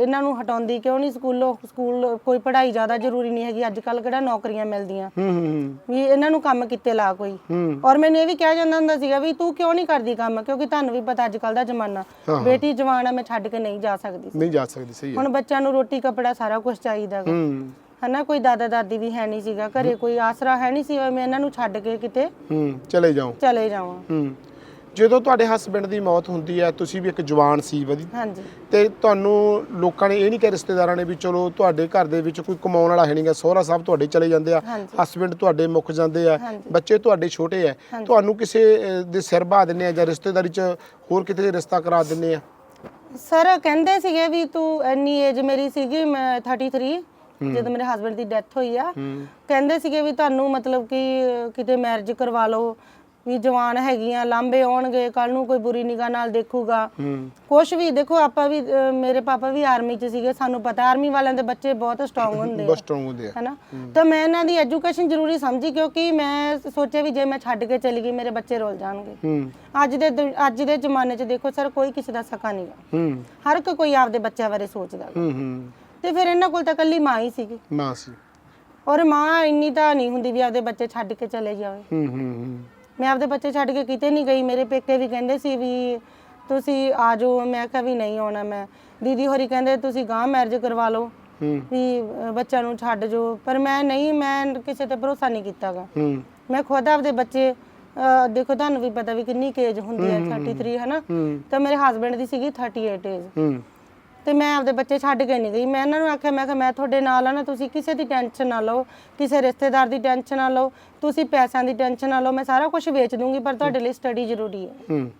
ਇਹਨਾਂ ਨੂੰ ਹਟਾਉਂਦੀ ਕਿਉਂ ਨਹੀਂ ਸਕੂਲੋਂ? ਸਕੂਲ ਕੋਈ ਪੜ੍ਹਾਈ ਜ਼ਿਆਦਾ ਜ਼ਰੂਰੀ ਨਹੀਂ ਹੈਗੀ। ਅੱਜ ਕੱਲ ਕਿਹੜਾ ਨੌਕਰੀਆਂ ਮਿਲਦੀਆਂ। ਵੀ ਇਹਨਾਂ ਨੂੰ ਕੰਮ ਕਿੱਤੇ ਲਾ ਕੋਈ। ਔਰ ਮੈਨੂੰ ਇਹ ਵੀ ਕਿਹਾ ਜਾਂਦਾ ਹੁੰਦਾ ਸੀਗਾ ਵੀ ਤੂੰ ਕਿਉਂ ਨਹੀਂ ਕਰਦੀ ਕੰਮ? ਕਿਉਂਕਿ ਤੁਹਾਨੂੰ ਵੀ ਪਤਾ ਅੱਜ ਕੱਲ ਦਾ ਜ਼ਮਾਨਾ। ਬੇਟੀ ਜਵਾਨ ਆ ਮੈਂ ਛੱਡ ਕੇ ਨਹੀਂ ਜਾ ਸਕਦੀ। ਨਹੀਂ ਜਾ ਸਕਦੀ ਸਹੀ ਹੈ। ਹੁਣ ਬੱਚਿਆਂ ਨੂੰ ਰੋਟੀ ਕੱਪੜਾ ਸਾਰਾ ਕੁਝ ਚਾਹੀਦਾ। ਹੂੰ। ਹਨਾ ਕੋਈ ਦਾਦਾ ਦਾਦੀ ਵੀ ਹੈ ਨਹੀਂ ਸੀਗਾ ਘਰੇ ਕੋਈ ਆਸਰਾ ਹੈ ਨਹੀਂ ਸੀ ਮੈਂ ਇਹਨਾਂ ਨੂੰ ਛੱਡ ਕੇ ਕਿਤੇ ਹੂੰ ਚਲੇ ਜਾਓ ਚਲੇ ਜਾਵਾਂ ਹੂੰ ਜਦੋਂ ਤੁਹਾਡੇ ਹਸਬੰਡ ਦੀ ਮੌਤ ਹੁੰਦੀ ਹੈ ਤੁਸੀਂ ਵੀ ਇੱਕ ਜਵਾਨ ਸੀ ਵਧੀ ਹਾਂਜੀ ਤੇ ਤੁਹਾਨੂੰ ਲੋਕਾਂ ਨੇ ਇਹ ਨਹੀਂ ਕਿਹਾ ਰਿਸ਼ਤੇਦਾਰਾਂ ਨੇ ਵੀ ਚਲੋ ਤੁਹਾਡੇ ਘਰ ਦੇ ਵਿੱਚ ਕੋਈ ਕਮਾਉਣ ਵਾਲਾ ਹੈ ਨਹੀਂਗਾ ਸਹੁਰਾ ਸਾਹਿਬ ਤੁਹਾਡੇ ਚਲੇ ਜਾਂਦੇ ਆ ਹਾਂਜੀ। ਹਸਬੰਡ ਤੁਹਾਡੇ ਮੁੱਕ ਜਾਂਦੇ ਆ ਹਾਂਜੀ। ਬੱਚੇ ਤੁਹਾਡੇ ਛੋਟੇ ਆ ਹਾਂਜੀ। ਤੁਹਾਨੂੰ ਕਿਸੇ ਅਹ, ਦੇ ਸਿਰ ਬਾ ਦਿੰਨੇ ਆ ਜਾਂ ਰਿਸ਼ਤੇਦਾਰੀ 'ਚ ਹੋਰ ਕਿਤੇ ਰਿਸ਼ਤਾ ਕਰਾ ਦਿੰਨੇ ਆ ਸਰ ਕਹਿੰਦੇ ਸੀਗੇ ਵੀ ਤੂੰ ਇੰਨੀ ਏਜ ਮੇਰੀ ਸੀਗੀ ਮੈਂ 33 ਜਦੋਂ ਮੇਰੇ ਹਸਬੰਡ ਦੀ ਡੈਥ ਹੋਈ ਆ ਕਹਿੰਦੇ ਸੀਗੇ ਵੀ ਤੁਹਾਨੂੰ ਮਤਲਬ ਕਿ ਕਿਤੇ ਮੈਰਿਜ ਕਰਵਾ ਲਓ ਵੀ ਜਵਾਨ ਹੈਗੀਆਂ ਲਾਂਬੇ ਆਉਣਗੇ ਕੱਲ ਨੂੰ ਕੋਈ ਬੁਰੀ ਨਿਗਾਹ ਨਾਲ ਦੇਖੂਗਾ। ਕੁਛ ਵੀ ਦੇਖੋ ਆਪਾਂ ਵੀ ਅਹ, ਮੇਰੇ ਪਾਪਾ ਵੀ ਆਰਮੀ 'ਚ ਸੀਗੇ ਸਾਨੂੰ ਪਤਾ ਆਰਮੀ ਵਾਲਿਆਂ ਦੇ ਬੱਚੇ ਬਹੁਤ ਸਟਰੋਂਗ ਹੁੰਦੇ ਆ। ਬਸ ਸਟਰੋਂਗ ਹੁੰਦੇ ਆ। ਹੈਨਾ? ਤਾਂ ਮੈਂ ਇਹਨਾਂ ਦੀ ਐਜੂਕੇਸ਼ਨ ਜ਼ਰੂਰੀ ਸਮਝੀ ਕਿਉਂਕਿ ਮੈਂ ਸੋਚਿਆ ਵੀ ਜੇ ਮੈਂ ਛੱਡ ਕੇ ਚਲੀ ਗਈ ਮੇਰੇ ਬੱਚੇ ਰੁੱਲ ਜਾਣਗੇ। ਹੂੰ। ਅੱਜ ਦੇ ਅੱਜ ਦੇ ਜ਼ਮਾਨੇ 'ਚ ਦੇਖੋ ਸਰ ਕੋਈ ਕਿਸੇ ਦਾ ਸਕਾ ਨਹੀਂਗਾ ਹੂੰ। ਹਰ ਇੱਕ ਕੋਈ ਆਪਦੇ ਬੱਚਿਆਂ ਬਾਰੇ ਸੋਚਦਾ ਹੂੰ ਹੂੰ। ਤੇ ਫਿਰ ਇਹਨਾਂ ਕੋਲ ਤਾਂ ਕੱਲੀ ਮਾਂ ਹੀ ਸੀਗੀ। ਮਾਂ ਸੀ। ਔਰ ਮਾਂ ਇੰਨੀ ਤਾਂ ਨਹੀਂ ਹੁੰਦੀ ਵੀ ਆਪਦੇ ਬੱਚੇ ਛੱਡ ਕੇ ਚਲੇ ਜਾਵੇ। ਹੂੰ ਹੂੰ ਹੂੰ। ਮੈਂ ਆਪਦੇ ਬੱਚੇ ਛੱਡ ਕੇ ਕਿਤੇ ਨਹੀਂ ਗਈ। ਮੇਰੇ ਪੇਕੇ ਵੀ ਕਹਿੰਦੇ ਸੀ ਵੀ ਤੁਸੀਂ ਆ ਜਾਓ। ਮੈਂ ਕਿਹਾ ਵੀ ਨਹੀਂ ਆਉਣਾ ਮੈਂ। ਦੀਦੀ ਹੋਰੀ ਕਹਿੰਦੇ ਤੁਸੀਂ ਗਾਂ ਮੈਰਿਜ ਕਰਵਾ ਲਓ। ਹੂੰ। ਵੀ ਅ, ਬੱਚਿਆਂ ਨੂੰ ਛੱਡ ਜੋ ਪਰ ਮੈਂ ਨਹੀਂ ਮੈਂ ਕਿਸੇ ਤੇ ਭਰੋਸਾ ਨਹੀਂ ਕੀਤਾਗਾ। ਹੂੰ। ਮੈਂ ਖੁਦ ਆਪਦੇ ਬੱਚੇ ਅ, ਦੇਖੋ ਤੁਹਾਨੂੰ ਵੀ ਪਤਾ ਵੀ ਕਿੰਨੀ ਕੇਜ ਹੁੰਦੀ ਹੈ 33 ਹਨਾ? ਹੂੰ। ਤਾਂ ਮੇਰੇ ਹਸਬੰਡ ਦੀ ਸੀਗੀ 38 ਏਜ ਹੂੰ। ਤੇ ਮੈਂ ਆਪਦੇ ਬੱਚੇ ਛੱਡ ਕੇ ਨਹੀਂ ਗਈ। ਮੈਂ ਇਹਨਾਂ ਨੂੰ ਆਖਿਆ ਮੈਂ ਕਿਹਾ ਮੈਂ ਤੁਹਾਡੇ ਨਾਲ ਆ ਨਾ ਤੁਸੀਂ ਕਿਸੇ ਦੀ ਟੈਨਸ਼ਨ ਨਾ ਲਓ ਕਿਸੇ ਰਿਸ਼ਤੇਦਾਰ ਦੀ ਟੈਨਸ਼ਨ ਨਾ ਲਓ ਤੁਸੀਂ ਪੈਸਿਆਂ ਦੀ ਟੈਨਸ਼ਨ ਨਾ ਲਓ ਮੈਂ ਸਾਰਾ ਕੁਝ ਵੇਚ ਦੂੰਗੀ ਪਰ ਤੁਹਾਡੇ ਲਈ ਸਟੱਡੀ ਜ਼ਰੂਰੀ ਹੈ। ਹੂੰ।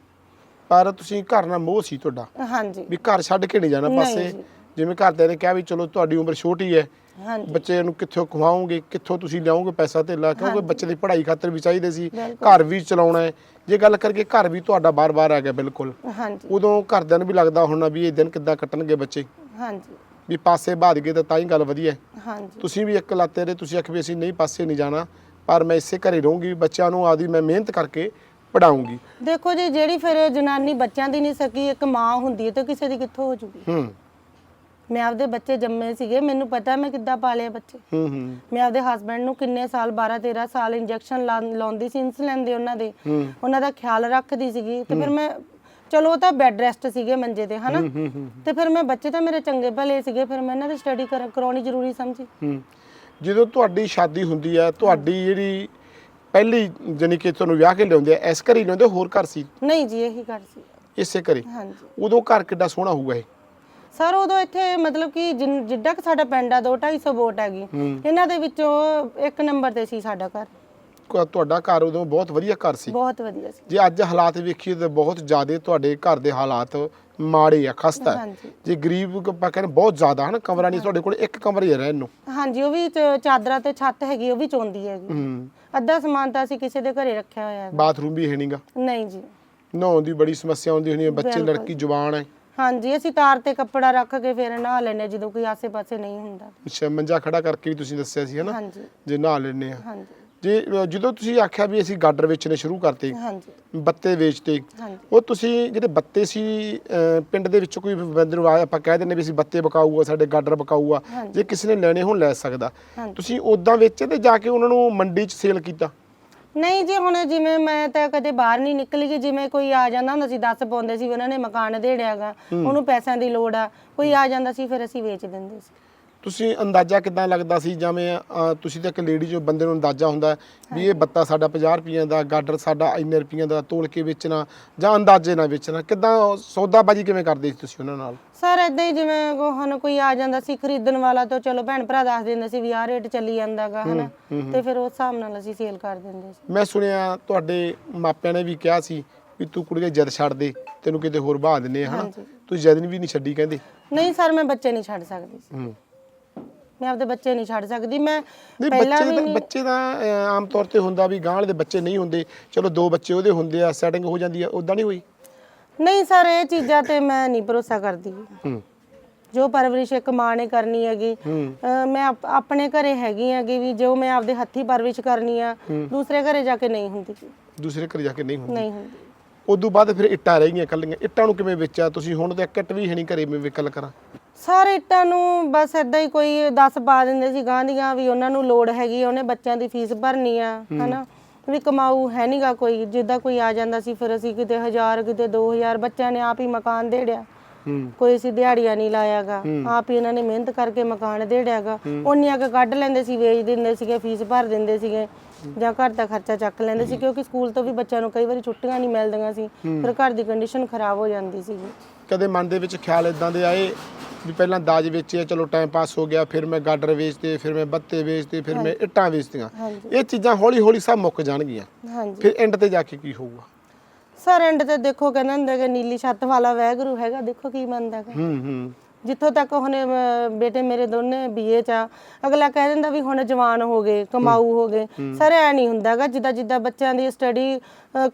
ਪਰ ਤੁਸੀਂ ਘਰ ਨਾਲ ਮੋਹ ਸੀ ਤੁਹਾਡਾ। ਹਾਂਜੀ। ਵੀ ਘਰ ਛੱਡ ਕੇ ਨਹੀਂ ਜਾਣਾ ਨਹੀਂ ਪਾਸੇ। ਜੀ। ਜਿਵੇਂ ਘਰਦਿਆਂ ਨੇ ਕਿਹਾ ਵੀ ਚਲੋ ਤੁਹਾਡੀ ਉਮਰ ਛੋਟੀ ਹੈ ਹਾਂਜੀ। ਬੱਚੇ ਨੂੰ ਕਿੱਥੋਂ ਖਵਾਓਗੇ ਕਿੱਥੋਂ ਤੁਸੀਂ ਲਿਆਓਗੇ ਪੈਸਾ ਤੇ ਲਾ ਕਿਉਂਕਿ ਬੱਚੇ ਦੀ ਪੜ੍ਹਾਈ ਖਾਤਰ ਵੀ ਚਾਹੀਦੇ ਸੀ। ਘਰ ਵੀ ਚਲਾਉਣਾ ਹੈ। ਜੇ ਗੱਲ ਕਰਕੇ ਘਰ ਵੀ ਤੁਹਾਡਾ ਬਾਰ-ਬਾਰ ਆ ਗਿਆ ਬਿਲਕੁਲ। ਹਾਂਜੀ। ਉਦੋਂ ਘਰਦਿਆਂ ਨੂੰ ਵੀ ਲੱਗਦਾ ਹੋਣਾ ਵੀ ਇਹ ਦਿਨ ਕਿੱਦਾਂ ਕੱਟਣਗੇ ਬੱਚੇ। ਹਾਂਜੀ। ਵੀ ਪਾਸੇ ਬਾਦ ਗਏ ਤਾਂ ਤਾਂ ਹੀ ਗੱਲ ਵਧੀਆ ਹੈ। ਹਾਂਜੀ। ਤੁਸੀਂ ਵੀ ਇੱਕ ਲਾਤੇ ਰਹੇ ਤੁਸੀਂ ਆਖ ਵੀ ਅਸੀਂ ਨਹੀਂ ਪਾਸੇ ਨਹੀਂ ਜਾਣਾ। ਪਰ ਮੈਂ ਇਸੇ ਘਰੇ ਰਹੂੰਗੀ ਬੱਚਿਆਂ ਨੂੰ ਆਦੀ ਮੈਂ ਮਿਹਨਤ ਕਰਕੇ ਪੜਾਉਂਗੀ ਦੇਖੋ ਜੀ ਜਿਹੜੀ ਫਿਰ ਜਨਾਨੀ ਬੱਚਿਆਂ ਦੀ ਨਹੀਂ ਸਕੀ ਇੱਕ ਮਾਂ ਹੁੰਦੀ ਹੈ ਤੇ ਕਿਸੇ ਦੀ ਕਿੱਥੋਂ ਹੋ ਜੂਗੀ? ਹੂੰ। ਮੈਂ ਆਪਦੇ ਬੱਚੇ ਜੰਮੇ ਸੀਗੇ ਮੈਨੂੰ ਪਤਾ ਮੈਂ ਕਿੱਦਾਂ ਪਾਲੇ ਬੱਚੇ। ਹੂੰ ਹੂੰ। ਮੈਂ ਆਪਦੇ ਹਸਬੰਡ ਨੂੰ ਕਿੰਨੇ ਸਾਲ 12 13 ਸਾਲ ਇੰਜੈਕਸ਼ਨ ਲਾਉਂਦੀ ਸੀ ਇਨਸੂਲਿਨ ਦੇ ਉਹਨਾਂ ਦੇ। ਹੂੰ। ਉਹਨਾਂ ਦਾ ਖਿਆਲ ਰੱਖਦੀ ਸੀਗੀ ਤੇ ਫਿਰ ਮੈਂ ਚਲੋ ਉਹ ਤਾਂ ਬੈੱਡ ਰੈਸਟ ਸੀਗੇ ਮੰਜੇ ਤੇ ਹਨਾ? ਹੂੰ ਹੂੰ ਤੇ ਫਿਰ ਮੈਂ ਬੱਚੇ ਤਾਂ ਮੇਰੇ ਚੰਗੇ ਭਲੇ ਸੀਗੇ ਫਿਰ ਮੈਂ ਇਹਨਾਂ ਦੀ ਸਟੱਡੀ ਕਰਾਉਣੀ ਜ਼ਰੂਰੀ ਸਮਝੀ। ਹੂੰ। ਜਦੋਂ ਤੁਹਾਡੀ ਸ਼ਾਦੀ ਹੁੰਦੀ ਹੈ ਤੁਹਾਡੀ ਜਿਹੜੀ ਪਹਿਲੀ ਜਾਨੀ ਕਿ ਤੁਹਾਨੂੰ ਵਿਆਹ ਕੇ ਲਿਆਉਂਦੇ ਆ ਇਸ ਘਰ ਹੀ ਲਿਆਉਂਦੇ ਹੋਰ ਘਰ ਸੀ? ਨਹੀਂ ਜੀ ਇਹੀ ਗੱਲ ਸੀ। ਇਸੇ ਘਰੇ? ਹਾਂਜੀ। ਉਦੋਂ ਘਰ ਕਿੱਡਾ ਸੋਹਣਾ ਹੋਊਗਾ ਇਹ? ਸਰ ਉਦੋਂ ਇੱਥੇ ਮਤਲਬ ਕਿ ਜਿਨ- ਜਿੱਡਾ ਕਿ ਸਾਡਾ ਪਿੰਡ ਆ 2 250 ਵੋਟ ਹੈਗੀ। ਇਹਨਾਂ ਦੇ ਵਿੱਚੋਂ ਇੱਕ ਨੰਬਰ ਤੇ ਸੀ ਸਾਡਾ ਘਰ। ਕ- ਤੁਹਾਡਾ ਘਰ ਉਦੋਂ ਬਹੁਤ ਵਧੀਆ ਘਰ ਸੀ। ਬਹੁਤ ਵਧੀਆ ਸੀ। ਜੇ ਅੱਜ ਹਾਲਾਤ ਵੇਖੀਏ ਤਾਂ ਬਹੁਤ ਜ਼ਿਆਦਾ ਤੁਹਾਡੇ ਘਰ ਦੇ ਹਾਲਾਤ ਮਾੜੇ ਆ ਖਸਤਾ ਹੈ। ਹਾਂਜੀ। ਜੇ ਗਰੀਬ ਕ- ਆਪਾਂ ਕਹਿੰਦੇ ਬਹੁਤ ਜ਼ਿਆਦਾ ਹਨ ਕਮਰਾ ਨਹੀਂ ਤੁਹਾਡੇ ਕੋਲ ਇੱਕ ਕਮਰਾ ਹੀ ਹੈ ਰਹਿਣ ਨੂੰ। ਹਾਂਜੀ ਉਹ ਵੀ ਚ- ਚਾਦਰਾਂ ਤੇ ਛੱਤ ਹੈਗੀ ਉਹ ਵੀ ਚੋਂਦੀ ਹੈਗੀ। ਹੂੰ। ਅੱਧਾ ਸਮਾਨ ਤਾਂ ਅਸੀਂ ਕਿਸੇ ਦੇ ਘਰੇ ਰੱਖਿਆ ਹੋਇਆ ਹੈ ਬਾਥਰੂਮ ਵੀ ਹੈ ਨਹੀਂਗਾ ਨਹੀਂ ਜੀ। ਨਹਾਉਣ ਦੀ ਬੜੀ ਸਮੱਸਿਆ ਆਉਂਦੀ ਹੋਣੀ ਹੈ ਬੱਚੇ ਬਿਲਕੁਲ। ਲੜਕੀ ਜਵਾਨ ਹੈ। ਹਾਂਜੀ ਅਸੀਂ ਤਾਰ ਤੇ ਕੱਪੜਾ ਰੱਖ ਕੇ ਫਿਰ ਨਹਾ ਲੈਨੇ ਜਦੋਂ ਕੋਈ ਆਸੇ-ਪਾਸੇ ਨਹੀਂ ਹੁੰਦਾ। ਅੱਛਾ ਮੰਜਾ ਖੜਾ ਕਰਕੇ ਵੀ ਤੁਸੀਂ ਦੱਸਿਆ ਸੀ ਹਨਾ? ਹਾਂਜੀ। ਜੇ ਨਹਾ ਲੈਣੇ ਆ ਹਾਂਜੀ। ਜੇ ਅ, ਜਦੋਂ ਤੁਸੀਂ ਆਖਿਆ ਵੀ ਅਸੀਂ ਗਾਡਰ ਵੇਚਣੇ ਸ਼ੁਰੂ ਕਰਤੇ ਹਾਂਜੀ। ਬੱਤੇ ਵੇਚਤੇ ਹਾਂਜੀ। ਉਹ ਤੁਸੀਂ ਜਿਹੜੇ ਬੱਤੇ ਸੀ ਅ, ਪਿੰਡ ਦੇ ਵਿੱਚ ਕੋਈ ਬੰਦੇ ਨੂੰ ਆਇਆ ਆਪਾਂ ਕਹਿ ਦਿੰਦੇ ਵੀ ਅਸੀਂ ਬੱਤੇ ਬਕਾਊ ਆ ਸਾਡੇ ਗਾਡਰ ਬਕਾਊ ਆ ਹਾਂਜੀ। ਜੇ ਕਿਸੇ ਨੇ ਲੈਣੇ ਹੋਣ ਲੈ ਸਕਦਾ। ਹਾਂਜੀ। ਤੁਸੀਂ ਉਦਾਂ ਵੇਚੇ ਤੇ ਜਾ ਕੇ ਉਹਨਾਂ ਨੂੰ ਮੰਡੀ 'ਚ ਸੇਲ ਕੀਤਾ? ਨਹੀਂ ਜੀ ਹੁਣ ਜਿਵੇਂ ਮੈਂ ਤਾਂ ਕਦੇ ਬਾਹਰ ਨਹੀਂ ਨਿਕਲੀ ਕਿ ਜਿਵੇਂ ਕੋਈ ਆ ਜਾਂਦਾ ਹੁੰਦਾ ਸੀ ਦੱਸ ਪਾਉਂਦੇ ਸੀ ਵੀ ਉਹਨਾਂ ਨੇ ਮਕਾਨ ਦੇੜਿਆਗਾ ਉਹਨੂੰ ਪੈਸਿਆਂ ਦੀ ਲੋੜ ਆ ਕੋਈ ਆ ਜਾਂਦਾ ਸੀ ਫਿਰ ਅਸੀਂ ਵੇਚ ਦਿੰਦੇ ਸੀ। ਤੁਸੀਂ ਅੰਦਾਜ਼ਾ ਕਿਦਾਂ ਲੱਗਦਾ ਸੀ? ਜਿਵੇਂ ਤੁਸੀਂ ਤਾਂ ਇੱਕ ਲੇਡੀ ਜੋ ਬੰਦੇ ਨੂੰ ਅੰਦਾਜ਼ਾ ਹੁੰਦਾ ਹੈ ਵੀ ਇਹ ਬੱਤਾ ਸਾਡਾ 50 ਰੁਪਈਆਂ ਦਾ ਗਾਡਰ ਸਾਡਾ ਇੰਨੇ ਰੁਪਈਆਂ ਦਾ ਤੋਲ ਕੇ ਵੇਚਣਾ ਜਾਂ ਅੰਦਾਜ਼ੇ ਨਾਲ ਵੇਚਣਾ ਕਿਦਾਂ ਸੌਦਾਬਾਜੀ ਕਿਵੇਂ ਕਰਦੇ ਸੀ ਤੁਸੀਂ ਉਹਨਾਂ ਨਾਲ? ਸਰ ਇਦਾਂ ਹੀ ਜਿਵੇਂ ਕੋ- ਹੁਣ ਕੋਈ ਆ ਜਾਂਦਾ ਸੀ ਖਰੀਦਣ ਵਾਲਾ ਤਾਂ ਚਲੋ ਭੈਣ ਭਰਾ ਦੱਸ ਦਿੰਦੇ ਸੀ ਵੀ ਆਹ ਰੇਟ ਚੱਲੀ ਜਾਂਦਾਗਾ ਹਨਾ? ਤੇ ਫਿਰ ਉਸ ਹਿਸਾਬ ਨਾਲ ਅਸੀਂ ਸੇਲ ਕਰ ਦਿੰਦੇ ਸੀ। ਮੈਂ ਸੁਣਿਆ ਤੁਹਾਡੇ ਮਾਪਿਆਂ ਨੇ ਵੀ ਕਿਹਾ ਸੀ ਵੀ ਤੂੰ ਕੁੜੀਏ ਜਦ ਛੱਡ ਦੇ ਤੈਨੂੰ ਕਿਤੇ ਹੋਰ ਬਾਹ ਦਿੰਨੇ ਆ ਹਨਾ? ਹਾਂਜੀ। ਤੂੰ ਜਦ ਵੀ ਨਹੀਂ ਛੱਡੀ ਕਹਿੰਦੇ। ਨਹੀਂ ਸਰ ਮੈਂ ਬੱਚੇ ਨਹੀਂ ਛੱਡ ਸਕਦੀ ਸੀ। ਹੂੰ। ਮੈਂ ਆਪਦੇ ਬੱਚੇ ਨਹੀਂ ਛੱਡ ਸਕਦੀ ਮੈਂ ਨਹੀਂ ਪਹਿਲਾਂ ਬੱਚੇ ਵੀ ਨਹੀਂ ਬੱਚੇ ਦਾ ਅਹ, ਆਮ ਤੌਰ ਤੇ ਹੁੰਦਾ ਵੀ ਗਾਂ ਵਾਲੇ ਦੇ ਬੱਚੇ ਨਹੀਂ ਹੁੰਦੇ ਚਲੋ ਦੋ ਬੱਚੇ ਉਹਦੇ ਹੁੰਦੇ ਆ ਸੈਟਿੰਗ ਹੋ ਜਾਂਦੀ ਆ ਉਦਾਂ ਨਹੀਂ ਹੋਈ? ਨਹੀਂ ਸਰ ਇਹ ਚੀਜ਼ਾਂ ਤੇ ਮੈਂ ਨਹੀਂ ਭਰੋਸਾ ਕਰਦੀ। ਹੂੰ। ਜੋ ਪਰਵਰਿਸ਼ ਇੱਕ ਮਾਂ ਨੇ ਕਰਨੀ ਹੈਗੀ ਅਹ ਮੈਂ ਆਪ- ਆਪਣੇ ਘਰੇ ਹੈਗੀ ਹੈਗੀ ਵੀ ਜੋ ਮੈਂ ਆਪਦੇ ਹੱਥੀ ਪਰਵਰਿਸ਼ ਕਰਨੀ ਆ ਦੂਸਰੇ ਘਰੇ ਜਾ ਕੇ ਨਹੀਂ ਹੁੰਦੀ। ਦੂਸਰੇ ਘਰ ਜਾ ਕੇ ਨਹੀਂ ਹੁੰਦੀ? ਨਹੀਂ ਹੁੰਦੀ। ਉਦੋਂ ਬਾਅਦ ਫਿਰ ਇੱਟਾਂ ਰਹਿ ਗਈਆਂ ਕੱਲੀਆਂ ਇੱਟਾਂ ਨੂੰ ਕਿਵੇਂ ਵੇਚਿਆ? ਤੁਸੀਂ ਹੁਣ ਤਾਂ ਇੱਕ ਇੱਟ ਵੀ ਹੈ ਨਹੀਂ ਘਰੇ ਮੈਂ ਵਿਕਲ ਕਰਾਂ। ਸਾਰੇ ਇੱਟਾਂ ਨੂੰ ਬਸ ਏਦਾਂ ਹੀ ਕੋਈ 10 ਪਾ ਦਿੰਦੇ ਸੀ ਗਾਂ ਦੀਆਂ ਵੀ ਉਹਨਾਂ ਨੂੰ ਲੋੜ ਹੈਗੀ ਆ, ਉਹਨੇ ਬੱਚਿਆਂ ਦੀ ਫੀਸ ਭਰਨੀ ਆ ਹਨਾ? ਵੀ ਕਮਾਊ ਹੈ ਨਹੀਂਗਾ ਕੋਈ ਜਿੱਦਾਂ ਕੋਈ ਆ ਜਾਂਦਾ ਸੀ ਫਿਰ ਅਸੀਂ ਕਿਤੇ 1000 ਕਿਤੇ 2000 ਬੱਚਿਆਂ ਨੇ ਆਪ ਹੀ ਮਕਾਨ ਦੇੜਿਆ ਹੂੰ। ਕੋਈ ਅਸੀਂ ਦਿਹਾੜੀਆਂ ਨਹੀਂ ਲਾਇਆਗਾ ਆਪ ਹੀ ਇਹਨਾਂ ਨੇ ਮਿਹਨਤ ਕਰਕੇ ਮਕਾਨ ਦੇੜਿਆਗਾ ਉਹਨੀਆਂ ਕੁ ਕੱਢ ਲੈਂਦੇ ਸੀ ਵੇਚ ਦਿੰਦੇ ਸੀਗੇ ਫੀਸ ਭਰ ਦਿੰਦੇ ਸੀਗੇ ਜਾਂ ਘਰ ਦਾ ਖਰਚਾ ਚੱਕ ਲੈਂਦੇ ਸੀ ਕਿਉਂਕਿ ਸਕੂਲ ਤੋਂ ਵੀ ਬੱਚਿਆਂ ਨੂੰ ਕਈ ਵਾਰੀ ਛੁੱਟੀਆਂ ਨਹੀਂ ਮਿਲਦੀਆਂ ਸੀ ਫਿਰ ਘਰ ਦੀ ਕੰਡੀਸ਼ਨ ਖਰਾਬ ਹੋ ਜਾਂਦੀ ਸੀਗੀ। ਕਦੇ ਮਨ ਦੇ ਵਿੱਚ ਖਿਆਲ ਇਦਾਂ ਦੇ ਆਏ ਵੀ ਪਹਿਲਾਂ ਦਾਜ ਵੇਚਿਆ ਚਲੋ ਟਾਈਮ ਪਾਸ ਹੋ ਗਿਆ ਫਿਰ ਮੈਂ ਗਾਡਰ ਵੇਚਦੇ ਫਿਰ ਮੈਂ ਬੱਤੇ ਵੇਚਦੇ ਫਿਰ ਮੈਂ ਇੱਟਾਂ ਵੇਚਦੀਆਂ ਇਹ ਚੀਜ਼ਾਂ ਹੌਲੀ ਹੌਲੀ ਸਭ ਮੁੱਕ ਜਾਣਗੀਆਂ। ਫਿਰ ਐਂਡ ਤੇ ਜਾ ਕੇ ਕੀ ਹੋਊਗਾ? ਸਰ ਐਂਡ ਤੇ ਦੇਖੋ ਕਹਿੰਦੇ ਹੁੰਦੇ ਕਿ ਨੀਲੀ ਛੱਤ ਵਾਲਾ ਵੈਗਰੂ ਹੈਗਾ ਦੇਖੋ ਕੀ ਬਣਦਾ ਹੈਗਾ। ਹੂੰ ਹੂੰ। ਜਿੱਥੋਂ ਤੱਕ ਹੁਣੇ ਬੇਟੇ ਮੇਰੇ ਦੋਨੇ ਬੀਏ ਚ ਆ ਅਗਲਾ ਕਹਿ ਦਿੰਦਾ ਵੀ ਹੁਣ ਜਵਾਨ ਹੋ ਗਏ ਕਮਾਊ ਹੋ ਗਏ। ਸਰ ਐ ਨਹੀਂ ਹੁੰਦਾਗਾ ਜਿੱਦਾਂ ਜਿੱਦਾਂ ਬੱਚਿਆਂ ਦੀ ਸਟੱਡੀ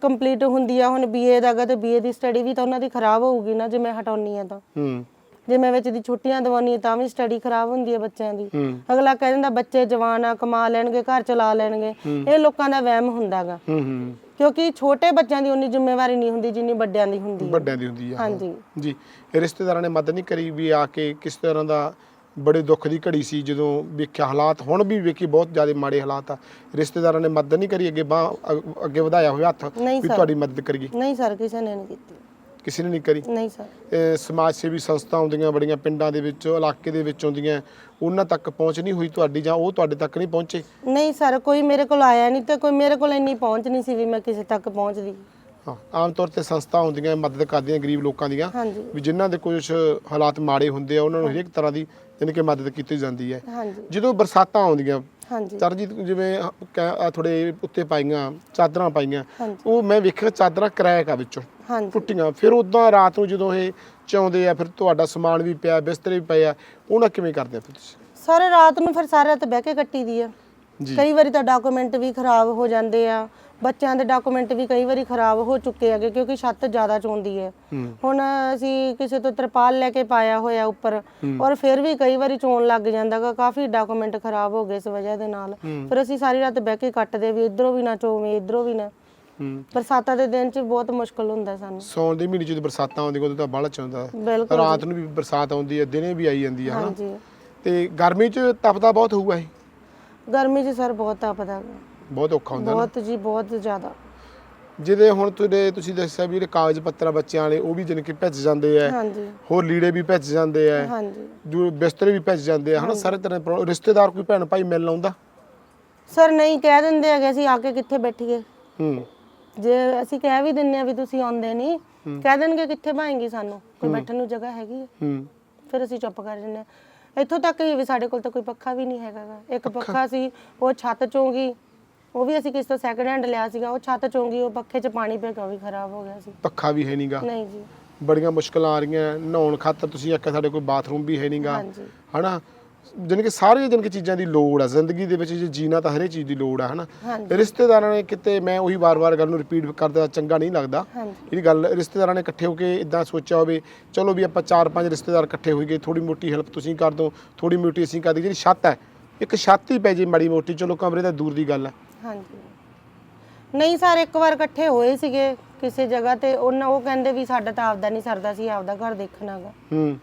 ਕੰਪਲੀਟ ਹੁੰਦੀ ਆ ਹੁਣ ਬੀਏ ਦਾਗਾ ਤੇ ਬੀਏ ਦੀ ਸਟੱਡੀ ਵੀ ਤਾਂ ਉਹਨਾਂ ਦੀ ਖਰਾਬ ਹੋਊਗੀ ਨਾ ਜੇ ਮੈਂ ਹਟਾਉਣੀ ਆ ਤਾਂ। ਹੂੰ। ਜੇ ਮੈਂ ਵਿੱਚ ਦੀ ਛੁੱਟੀਆਂ ਦਵਾਉਣੀ ਤਾਂ ਵੀ ਸਟੱਡੀ ਖਰਾਬ ਹੁੰਦੀ ਹੈ ਬੱਚਿਆਂ ਦੀ। ਹੂੰ। ਅਗਲਾ ਕਹਿ ਦਿੰਦਾ ਬੱਚੇ ਜਵਾਨ ਆ ਕਮਾ ਲੈਣਗੇ ਘਰ ਚਲਾ ਲੈਣਗੇ। ਇਹ ਲੋਕਾਂ ਦਾ ਵਹਿਮ ਹੁੰਦਾਗਾ ਹੂੰ ਹੂੰ। ਕਿਉਂਕਿ ਛੋਟੇ ਬੱਚਿਆਂ ਦੀ ਉਨੀ ਜ਼ਿੰਮੇਵਾਰੀ ਨਹੀਂ ਹੁੰਦੀ ਜਿੰਨੀ ਵੱਡਿਆਂ ਦੀ ਹੁੰਦੀ ਹੈ। ਵੱਡਿਆਂ ਦੀ ਹੁੰਦੀ ਆ ਹਾਂਜੀ। ਜੀ ਰਿਸ਼ਤੇਦਾਰਾਂ ਨੇ ਮਦਦ ਨਹੀਂ ਕਰੀ ਵੀ ਆ ਕੇ ਕਿਸ ਤਰ੍ਹਾਂ ਦਾ ਬੜੇ ਦੁੱਖ ਦੀ ਘੜੀ ਸੀ ਜਦੋਂ ਵੇਖਿਆ ਹਾਲਾਤ ਹੁਣ ਵੀ ਵੇਖੀ ਬਹੁਤ ਜ਼ਿਆਦਾ ਮਾੜੇ ਹਾਲਾਤ ਆ। ਰਿਸ਼ਤੇਦਾਰਾਂ ਨੇ ਮਦਦ ਨਹੀਂ ਕਰੀ ਅੱਗੇ ਬਾਹ ਅੱਗੇ ਵਧਾਇਆ ਹੋਇਆ ਹੱਥ ਨਹੀਂ ਵੀ ਤੁਹਾਡੀ ਮਦਦ ਕਰੀਏ। ਨਹੀਂ ਸਰ ਕਿਸੇ ਨੇ ਨਹੀਂ ਕੀਤੀ। ਕਿਸੇ ਨੇ ਨਹੀਂ ਕਰੀ। ਨਹੀਂ ਸਰ। ਇਹ ਸਮਾਜ ਸੇਵੀ ਸੰਸਥਾ ਆਉਂਦੀਆਂ ਬੜੀਆਂ ਪਿੰਡਾਂ ਦੇ ਵਿੱਚ ਇਲਾਕੇ ਦੇ ਵਿੱਚ ਆਉਂਦੀਆਂ ਉਹਨਾਂ ਤੱਕ ਪਹੁੰਚ ਨਹੀਂ ਹੋਈ ਤੁਹਾਡੀ ਜਾਂ ਉਹ ਤੁਹਾਡੇ ਤੱਕ ਨਹੀਂ ਪਹੁੰਚੇ? ਨਹੀਂ ਸਰ ਕੋਈ ਮੇਰੇ ਕੋਲ ਆਇਆ ਨਹੀਂ ਤੇ ਕੋਈ ਮੇਰੇ ਕੋਲ ਇੰਨੀ ਪਹੁੰਚ ਨਹੀਂ ਸੀ ਵੀ ਮੈਂ ਕਿਸੇ ਤੱਕ ਪਹੁੰਚਦੀ ਹਾਂ ਆਮ ਤੌਰ ਤੇ ਸੰਸਥਾ ਹੁੰਦੀਆਂ ਮਦਦ ਕਰਦੀਆਂ ਗਰੀਬ ਲੋਕਾਂ ਦੀਆਂ ਹਾਂਜੀ। ਵੀ ਜਿਨ੍ਹਾਂ ਦੇ ਕੁਝ ਹਾਲਾਤ ਮਾੜੇ ਹੁੰਦੇ ਆ ਉਹਨਾਂ ਨੂੰ ਹਰੇਕ ਤਰ੍ਹਾਂ ਦੀ ਜਾਣੀ ਕਿ ਮਦਦ ਕੀਤੀ ਜਾਂਦੀ ਹੈ। ਹਾਂਜੀ। ਜਦੋਂ ਬਰਸਾਤਾਂ ਆਉਂਦੀਆਂ ਹਾਂਜੀ। ਚਰਜੀਤ ਜਿਵੇਂ ਥੋੜੇ ਉੱਤੇ ਪਾਈਆਂ ਚਾਦਰਾਂ ਪਾਈਆਂ ਉਹ ਮੈਂ ਵੇਖਿਆ ਚਾਦਰਾਂ ਕਰੈਕ ਆ ਵਿੱਚੋਂ। ਹਾਂਜੀ। ਟੁੱਟੀਆਂ ਫਿਰ ਉਦਾਂ ਰਾਤ ਨੂੰ ਜਦੋਂ ਇਹ ਚਾਉਂਦੇ ਆ ਫਿਰ ਤੁਹਾਡਾ ਸਮਾਨ ਵੀ ਪਿਆ ਬਿਸਤਰੇ ਵੀ ਪਏ ਆ ਉਹਨਾਂ ਕਿਵੇਂ ਕਰਦੇ ਆ ਫਿਰ ਤੁਸੀਂ? ਸਾਰੇ ਰਾਤ ਨੂੰ ਫਿਰ ਸਾਰੇ ਰਾਤ ਬਹਿ ਕੇ ਕੱਟੀ ਦੀ ਆ। ਜੀ। ਕਈ ਵਾਰੀ ਤਾਂ ਡਾਕੂਮੈਂਟ ਵੀ ਖਰਾਬ ਹੋ ਜਾਂਦੇ ਆ। ਬੱਚਿਆਂ ਦੇ ਡਾਕੂਮੈਂਟ ਵੀ ਕਈ ਵਾਰੀ ਖਰਾਬ ਹੋ ਚੁੱਕੇ ਹੈਗੇ ਕਿਉਂਕਿ ਛੱਤ ਜ਼ਿਆਦਾ ਚੋਂਦੀ ਹੈ। ਹੂੰ। ਹੁਣ ਅਸੀਂ ਕਿਸੇ ਤੋਂ ਤਰਪਾਲ ਲੈ ਕੇ ਪਾਇਆ ਹੋਇਆ ਉੱਪਰ ਔਰ ਫਿਰ ਵੀ ਕਈ ਵਾਰੀ ਚੋਣ ਲੱਗ ਜਾਂਦਾਗਾ ਕਾਫੀ ਡਾਕੂਮੈਂਟ ਖਰਾਬ ਹੋ ਗਏ ਇਸ ਵਜ੍ਹਾ ਦੇ ਨਾਲ। ਫਿਰ ਅਸੀਂ ਸਾਰੀ ਰਾਤ ਬਹਿ ਕੇ ਕੱਟਦੇ ਵੀ ਇਧਰੋਂ ਵੀ ਨਾ ਚੋਵੇਂ ਇਧਰੋਂ ਵੀ ਨਾ। ਬਰਸਾਤਾਂ ਦੇ ਦਿਨ 'ਚ ਬਹੁਤ ਮੁਸ਼ਕਲ ਹੁੰਦਾ ਸਾਨੂੰ। ਸੌਣ ਦੇ ਮਹੀਨੇ ਜਦੋਂ ਬਰਸਾਤਾਂ ਆਉਂਦੀਆਂ ਉਦੋਂ ਤਾਂ ਬਾਹਲਾ ਚਾਹੁੰਦਾ ਬਿਲਕੁਲ ਰਾਤ ਨੂੰ ਵੀ ਬਰਸਾਤ ਆਉਂਦੀ ਹੈ ਦਿਨੇ ਵੀ ਆਈ ਜਾਂਦੀ ਹੈ ਹਨਾ? ਹਾਂਜੀ। ਤੇ ਗਰਮੀ 'ਚ ਤਪਦਾ ਬਹੁਤ ਹੋਊਗਾ ਇਹ? ਗਰਮੀ 'ਚ ਸਰ ਬਹੁਤ ਤਪਦਾ। ਬਹੁਤ ਔਖਾ ਹੁੰਦਾ ਨਾ ਬਹੁਤ ਜੀ ਬਹੁਤ ਜ਼ਿਆਦਾ। ਜਿਹਦੇ ਹੁਣ ਤੁਹਾਡੇ ਤੁਸੀਂ ਦੱਸਿਆ ਵੀ ਜਿਹੜੇ ਕਾਗਜ਼ ਪੱਤਰ ਆ ਬੱਚਿਆਂ ਵਾਲੇ ਉਹ ਵੀ ਕਿ ਭਿੱਜ ਜਾਂਦੇ ਆ। ਹਾਂਜੀ। ਹੋਰ ਲੀੜੇ ਵੀ ਭਿੱਜ ਜਾਂਦੇ ਆ। ਹਾਂਜੀ। ਜੋ ਬਿਸਤਰੇ ਵੀ ਭਿੱਜ ਜਾਂਦੇ ਆ ਹਨਾ? ਸਾਰੇ ਤਰ੍ਹਾਂ ਦੇ ਪ੍ਰੋ- ਰਿਸ਼ਤੇਦਾਰ ਕੋਈ ਭੈਣ ਭਾਈ ਮਿਲਣ ਆਉਂਦਾ? ਸਰ ਨਹੀਂ ਕਹਿ ਦਿੰਦੇ ਹੈਗੇ ਅਸੀਂ ਆ ਕੇ ਕਿੱਥੇ ਬੈਠੀਏ? ਹੂੰ। ਜੇ ਅਸੀਂ ਕਹਿ ਵੀ ਦਿੰਨੇ ਆ ਵੀ ਤੁਸੀਂ ਆਉਂਦੇ ਨਹੀਂ ਕਹਿ ਦੇਣਗੇ ਕਿੱਥੇ ਭਾਏਂਗੀ ਸਾਨੂੰ? ਕੋਈ ਬੈਠਣ ਨੂੰ ਜਗ੍ਹਾ ਹੈਗੀ ਹੈ ਹੂੰ। ਫਿਰ ਅਸੀਂ ਚੁੱਪ ਕਰ ਜੰਨੇ ਇੱਥੋਂ ਤੱਕ ਹੀ ਵੀ ਸਾਡੇ ਕੋਲ ਤਾਂ ਕੋਈ ਪੱਖਾ ਵੀ ਨਹੀਂ ਹੈਗਾ ਗਾ। ਇੱਕ ਪੱਖਾ? ਸੀ ਉਹ ਛੱਤ ਚੋਂਗੀ ਉਹ ਵੀ ਅਸੀਂ ਕਿਸੇ ਤੋਂ ਸੈਕਿੰਡ ਹੈਂਡ ਲਿਆ ਸੀਗਾ ਉਹ ਛੱਤ ਚੋਂਗੀ ਉਹ ਪੱਖੇ 'ਚ ਪਾਣੀ ਪੈ ਕੇ ਉਹ ਵੀ ਖਰਾਬ ਹੋ ਗਿਆ ਸੀ। ਪੱਖਾ ਵੀ ਹੈ ਨਹੀਂਗਾ ਨਹੀਂ ਜੀ। ਬੜੀਆਂ ਮੁਸ਼ਕਲਾਂ ਆ ਰਹੀਆਂ ਨਹਾਉਣ ਖਾਤਰ ਤੁਸੀਂ ਆਖਿਆ ਸਾਡੇ ਕੋਈ ਬਾਥਰੂਮ ਵੀ ਹੈ ਨਹੀਂਗਾ ਹਾਂਜੀ। ਹਨਾ? ਜਾਣੀ ਕਿ ਸਾਰੀਆਂ ਜਾਣੀ ਕਿ ਚੀਜ਼ਾਂ ਦੀ ਲੋੜ ਆ ਜ਼ਿੰਦਗੀ ਦੇ ਵਿੱਚ ਜੇ ਜੀਣਾ ਤਾਂ ਹਰੇ ਚੀਜ਼ ਦੀ ਲੋੜ ਆ ਹਨਾ? ਹਾਂਜੀ। ਰਿਸ਼ਤੇਦਾਰਾਂ ਨੇ ਕਿਤੇ ਮੈਂ ਉਹੀ ਵਾਰ-ਵਾਰ ਗੱਲ ਨੂੰ ਰਿਪੀਟ ਕਰਦਾ ਚੰਗਾ ਨਹੀਂ ਲੱਗਦਾ। ਹਾਂਜੀ। ਇਹ ਗੱਲ ਰਿਸ਼ਤੇਦਾਰਾਂ ਨੇ ਇਕੱਠੇ ਹੋ ਕੇ ਇਦਾਂ ਸੋਚਿਆ ਹੋਵੇ ਚਲੋ ਵੀ ਆਪਾਂ ਚਾਰ ਪੰਜ ਰਿਸ਼ਤੇਦਾਰ ਇਕੱਠੇ ਹੋਈਏ ਥੋੜੀ ਮੋਟੀ ਹੈਲਪ ਤੁਸੀਂ ਕਰ ਦਿਓ ਥੋੜੀ ਮੋਟੀ ਅਸੀਂ ਕਰ ਦਈਏ ਜਿਹੜੀ ਛੱਤ ਹੈ ਇੱਕ ਛੱਤ ਹੀ ਪੈ ਜੇ ਮਾੜੀ ਮੋਟੀ ਚਲੋ ਕਮਰੇ ਤਾਂ ਦੂਰ ਦੀ ਗੱਲ ਹੈ। ਹਾਂਜੀ। ਨਹੀਂ ਸਰ ਇੱਕ ਵਾਰ ਇਕੱਠੇ ਹੋਏ ਸੀਗੇ ਕਿਸੇ ਜਗ੍ਹਾ ਤੇ ਉਹਨਾਂ ਉਹ ਕਹਿੰਦੇ ਵੀ ਸਾਡਾ ਤਾਂ ਆਪਦਾ ਨਹੀਂ ਸਰਦਾ ਸੀ ਆਪਦਾ ਘਰ ਦੇਖਣਾਗਾ ਹੂੰ।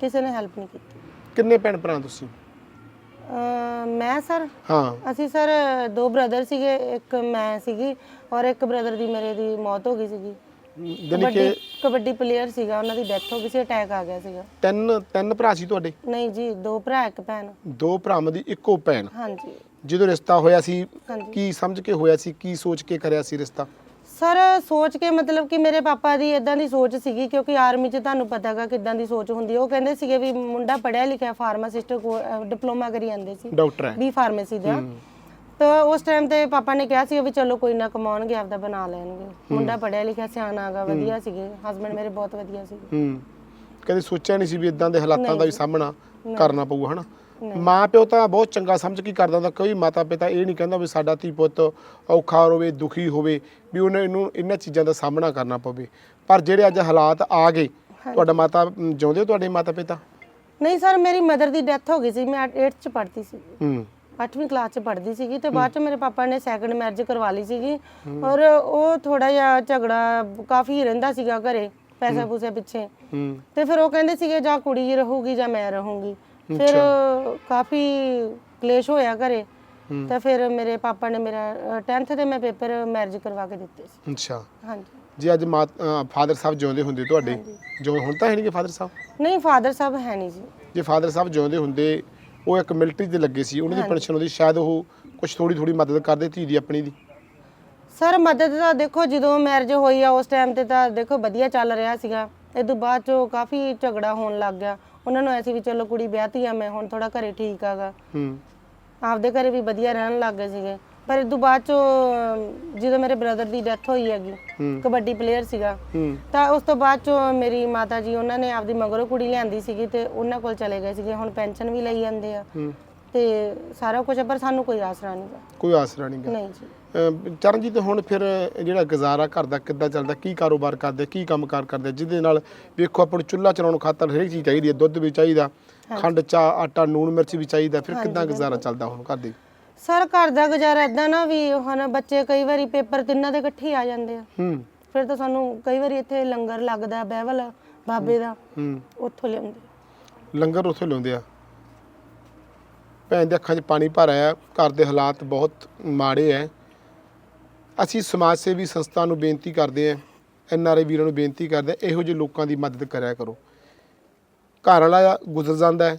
ਕਿਸੇ ਨੇ ਹੈਲਪ ਨਹੀਂ ਕੀਤੀ। ਕਿੰਨੇ ਭੈਣ ਭਰਾ ਤੁਸੀਂ? ਮੈਂ ਸਰ? ਹਾਂ। ਅਸੀਂ ਸਰ ਦੋ ਬ੍ਰਦਰ ਸੀਗੇ ਇੱਕ ਮੈਂ ਸੀਗੀ ਔਰ ਇੱਕ ਬ੍ਰਦਰ ਦੀ ਮੇਰੇ ਦੀ ਮੌਤ ਹੋ ਗਈ ਸੀਗੀ। ਜਾਣੀ ਕਿ ਕਬੱਡੀ ਕਬੱਡੀ ਪਲੇਅਰ ਸੀਗਾ ਉਹਨਾਂ ਦੀ ਡੈਥ ਹੋ ਗਈ ਸੀ ਅਟੈਕ ਆ ਗਿਆ ਸੀਗਾ। ਤਿੰਨ ਤਿੰਨ ਭਰਾ ਸੀ ਤੁਹਾਡੇ? ਨਹੀਂ ਜੀ ਦੋ ਭਰਾ ਇੱਕ ਭੈਣ। ਦੋ ਭਰਾਵਾਂ ਦੀ ਇੱਕੋ ਭੈਣ। ਹਾਂਜੀ। ਜਦੋਂ ਰਿਸ਼ਤਾ ਹੋਇਆ ਸੀ ਹਾਂਜੀ। ਕੀ ਸਮਝ ਕੇ ਹੋਇਆ ਸੀ ਕੀ ਸੋਚ ਕੇ ਕਰਿਆ ਸੀ ਰਿਸ਼ਤਾ? ਸਰ ਸੋਚ ਕੇ ਮਤਲਬ ਕਿ ਮੇਰੇ ਪਾਪਾ ਦੀ ਇਦਾਂ ਦੀ ਸੋਚ ਸੀਗੀ ਕਿਉਂਕਿ ਆਰਮੀ 'ਚ ਤੁਹਾਨੂੰ ਪਤਾਗਾ ਕਿਦਾਂ ਦੀ ਸੋਚ ਹੁੰਦੀ ਹੈ ਉਹ ਕਹਿੰਦੇ ਸੀਗੇ ਵੀ ਮੁੰਡਾ ਪੜਿਆ ਲਿਖਿਆ ਫਾਰਮਾਸਿਸਟ ਡਿਪਲੋਮਾ ਕਰੀ ਜਾਂਦੇ ਸੀ। ਡਾਕਟਰ ਹੈ। ਬੀ ਫਾਰਮੇਸੀ ਦਾ। ਤਾਂ ਉਸ ਟਾਈਮ ਤੇ ਪਾਪਾ ਨੇ ਕਿਹਾ ਸੀ ਵੀ ਚਲੋ ਕੋਈ ਨਾ ਕਮਾਉਣਗੇ ਆਪਦਾ ਬਣਾ ਲੈਣਗੇ। ਮੁੰਡਾ ਪੜਿਆ ਲਿਖਿਆ ਸਿਆਣਾ ਹੈਗਾ ਵਧੀਆ ਸੀਗੇ। ਹਸਬੰਡ ਮੇਰੇ ਬਹੁਤ ਵਧੀਆ ਸੀਗੇ। ਹੂੰ। ਕਦੇ ਸੋਚਿਆ ਨਹੀਂ ਸੀ ਵੀ ਇਦਾਂ ਦੇ ਹਾਲਾਤਾਂ ਦਾ ਵੀ ਸਾਹਮਣਾ ਕਰਨਾ ਪਊਗਾ ਹਨਾ? ਮਾਂ ਪਿਓ ਤਾਂ ਬਹੁਤ ਚੰਗਾ ਸਮਝ ਕੇ ਕਰਦਾ ਹੁੰਦਾ ਕੋਈ ਮਾਤਾ ਪਿਤਾ ਇਹ ਨਹੀਂ ਕਹਿੰਦਾ ਵੀ ਸਾਡਾ ਧੀ ਪੁੱਤ ਔਖਾ ਹੋਵੇ ਦੁਖੀ ਹੋਵੇ ਵੀ ਉਹਨੇ ਇਹਨੂੰ ਇਹਨਾਂ ਚੀਜ਼ਾਂ ਦਾ ਸਾਹਮਣਾ ਕਰਨਾ ਪਵੇ। ਪਰ ਜਿਹੜੇ ਅੱਜ ਹਾਲਾਤ ਆ ਗਏ ਤੁਹਾਡਾ ਮਾਤਾ ਜਿਉਂਦੇ ਹੋ ਤੁਹਾਡੇ ਮਾਤਾ ਪਿਤਾ ਨਹੀਂ ਸਰ ਮੇਰੀ ਮਦਰ ਦੀ ਡੈਥ ਹੋ ਗਈ ਸੀ ਮੈਂ 8th ਚ ਪੜ੍ਹਦੀ ਸੀ। ਹੂੰ। 8ਵੀਂ ਕਲਾਸ ਚ ਪੜ੍ਹਦੀ ਸੀਗੀ ਤੇ ਬਾਅਦ ਚ ਮੇਰੇ ਪਾਪਾ ਨੇ ਸੈਕੰਡ ਮੈਰਿਜ ਕਰਵਾ ਲਈ ਸੀਗੀ। ਔਰ ਉਹ ਥੋੜਾ ਜਿਹਾ ਝਗੜਾ ਕਾਫੀ ਰਹਿੰਦਾ ਸੀਗਾ ਘਰੇ ਪੈਸਾ ਪੂਸੇ ਪਿੱਛੇ ਤੇ ਫਿਰ ਉਹ ਕਹਿੰਦੇ ਸੀਗੇ ਜਾਂ ਕੁੜੀ ਰਹੂਗੀ ਜਾਂ ਮੈਂ ਰਹੂੰਗੀ। ਫਿਰ ਕਾਫੀ ਕਲੇਸ਼ ਹੋਇਆ ਘਰੇ। ਤਾਂ ਫਿਰ ਮੇਰੇ ਪਾਪਾ ਨੇ ਮੇਰਾ 10th ਦੇ ਮੈਂ ਪੇਪਰ ਮੈਰਿਜ ਕਰਵਾ ਕੇ ਦਿੱਤੇ ਸੀ। ਅੱਛਾ। ਹਾਂਜੀ। ਜੇ ਅੱਜ ਮਾਂ ਫਾਦਰ ਸਾਹਿਬ ਜਿਉਂਦੇ ਹੁੰਦੇ ਤੁਹਾਡੇ ਜੋ ਹੁਣ ਤਾਂ ਹੈ ਨਹੀਂ ਫਾਦਰ ਸਾਹਿਬ? ਨਹੀਂ ਫਾਦਰ ਸਾਹਿਬ ਹੈ ਨਹੀਂ ਜੀ। ਜੇ ਫਾਦਰ ਸਾਹਿਬ ਜਿਉਂਦੇ ਹੁੰਦੇ ਉਹ ਇੱਕ ਮਿਲਟਰੀ ਤੇ ਲੱਗੇ ਸੀ ਉਹਨਾਂ ਦੀ ਪੈਨਸ਼ਨ ਉਹਦੀ ਸ਼ਾਇਦ ਉਹ ਕੁਝ ਥੋੜੀ ਥੋੜੀ ਮਦਦ ਕਰਦੇ ਧੀ ਦੀ ਆਪਣੀ ਦੀ? ਸਰ ਮਦਦ ਤਾਂ ਦੇਖੋ ਜਦੋਂ ਮੈਰਿਜ ਹੋਈ ਆ ਉਸ ਟਾਈਮ ਤੇ ਤਾਂ ਦੇਖੋ ਵਧੀਆ ਚੱਲ ਰਿਹਾ ਸੀਗਾ। ਇਹ ਤੋਂ ਬਾਅਦ ਚੋਂ ਕਾਫੀ ਝਗੜਾ ਹੋਣ ਲੱਗ ਗਿਆ। ਉਹਨਾਂ ਨੂੰ ਐਸੀ ਵੀ ਚਲੋ ਕੁੜੀ ਵਿਆਹਤੀ ਆ ਮੈਂ ਹੁਣ ਥੋੜਾ ਘਰੇ ਠੀਕ ਆਗਾ। ਹੂੰ। ਆਪਦੇ ਘਰੇ ਵੀ ਵਧੀਆ ਰਹਿਣ ਲੱਗ ਗਏ ਸੀਗੇ। ਪਰ ਇਹ ਤੋਂ ਬਾਅਦ ਚੋਂ ਜਦੋਂ ਮੇਰੇ ਬ੍ਰਦਰ ਦੀ ਡੈਥ ਹੋਈ ਹੈਗੀ ਹੂੰ। ਕਬੱਡੀ ਪਲੇਅਰ ਸੀਗਾ ਹੂੰ। ਤਾਂ ਉਸ ਤੋਂ ਬਾਅਦ ਚੋਂ ਮੇਰੀ ਮਾਤਾ ਜੀ ਉਹਨਾਂ ਨੇ ਆਪਦੀ ਮਗਰੋਂ ਕੁੜੀ ਲਿਆਂਦੀ ਸੀਗੀ ਤੇ ਉਹਨਾਂ ਕੋਲ ਚਲੇ ਗਏ ਸੀਗੇ। ਹੁਣ ਪੈਨਸ਼ਨ ਵੀ ਲਈ ਜਾਂਦੇ ਆ। ਹੂੰ। ਤੇ ਸਾਰਾ ਕੁਝ ਪਰ ਸਾਨੂੰ ਕੋਈ ਆਸਰਾ ਨਹੀਂਗਾ ਕੋਈ ਆਸਰਾ ਨਹੀਂ ਗਾ? ਨਹੀਂ ਜੀ। ਚਰਨਜੀਤ ਹੁਣ ਫਿਰ ਜਿਹੜਾ ਗੁਜ਼ਾਰਾ ਘਰ ਦਾ ਕਿੱਦਾਂ ਚੱਲਦਾ ਕੀ ਕਾਰੋਬਾਰ ਕਰਦੇ ਕੀ ਕੰਮਕਾਰ ਕਰਦੇ ਜਿਹਦੇ ਨਾਲ ਵੇਖੋ ਆਪਾਂ ਨੂੰ ਚੁੱਲ੍ਹਾ ਚਲਾਉਣ ਖਾਤਰ ਹਰੇਕ ਚੀਜ਼ ਚਾਹੀਦੀ ਹੈ ਦੁੱਧ ਵੀ ਚਾਹੀਦਾ ਖੰਡ ਚਾਹ ਆਟਾ ਨੂਣ ਮਿਰਚ ਵੀ ਚਾਹੀਦਾ ਫਿਰ ਕਿੱਦਾਂ ਗੁਜ਼ਾਰਾ ਚੱਲਦਾ ਹੁਣ ਘਰ ਦੇ? ਸਰ ਘਰ ਦਾ ਗੁਜ਼ਾਰਾ ਇਦਾਂ ਨਾ ਵੀ ਹੁਣ ਬੱਚੇ ਕਈ ਵਾਰੀ ਪੇਪਰ ਤਿੰਨਾਂ ਦੇ ਇਕੱਠੇ ਹੀ ਆ ਜਾਂਦੇ ਆ। ਹੂੰ। ਫਿਰ ਤਾਂ ਸਾਨੂੰ ਕਈ ਵਾਰੀ ਇੱਥੇ ਲੰਗਰ ਲੱਗਦਾ ਬਹਿਵਲ ਬਾਬੇ ਦਾ ਹੂੰ। ਉੱਥੋਂ ਲਿਆਉਂਦੇ ਲੰਗਰ ਉੱਥੇ ਲਾਉਂਦੇ ਆ। ਭੈਣ ਦੇ ਅੱਖਾਂ 'ਚ ਪਾਣੀ ਭਰ ਆਇਆ ਘਰ ਦੇ ਹਾਲਾਤ ਬਹੁਤ ਮਾੜੇ ਐ। ਅਸੀਂ ਸਮਾਜ ਸੇਵੀ ਸੰਸਥਾ ਨੂੰ ਬੇਨਤੀ ਕਰਦੇ ਆਂ ਐਨ ਆਰ ਆਈ ਵੀਰਾਂ ਨੂੰ ਬੇਨਤੀ ਕਰਦੇ ਹਾਂ, ਇਹੋ ਜਿਹੇ ਲੋਕਾਂ ਦੀ ਮਦਦ ਕਰਿਆ ਕਰੋ। ਘਰ ਵਾਲਾ ਗੁਜ਼ਰ ਜਾਂਦਾ ਹੈ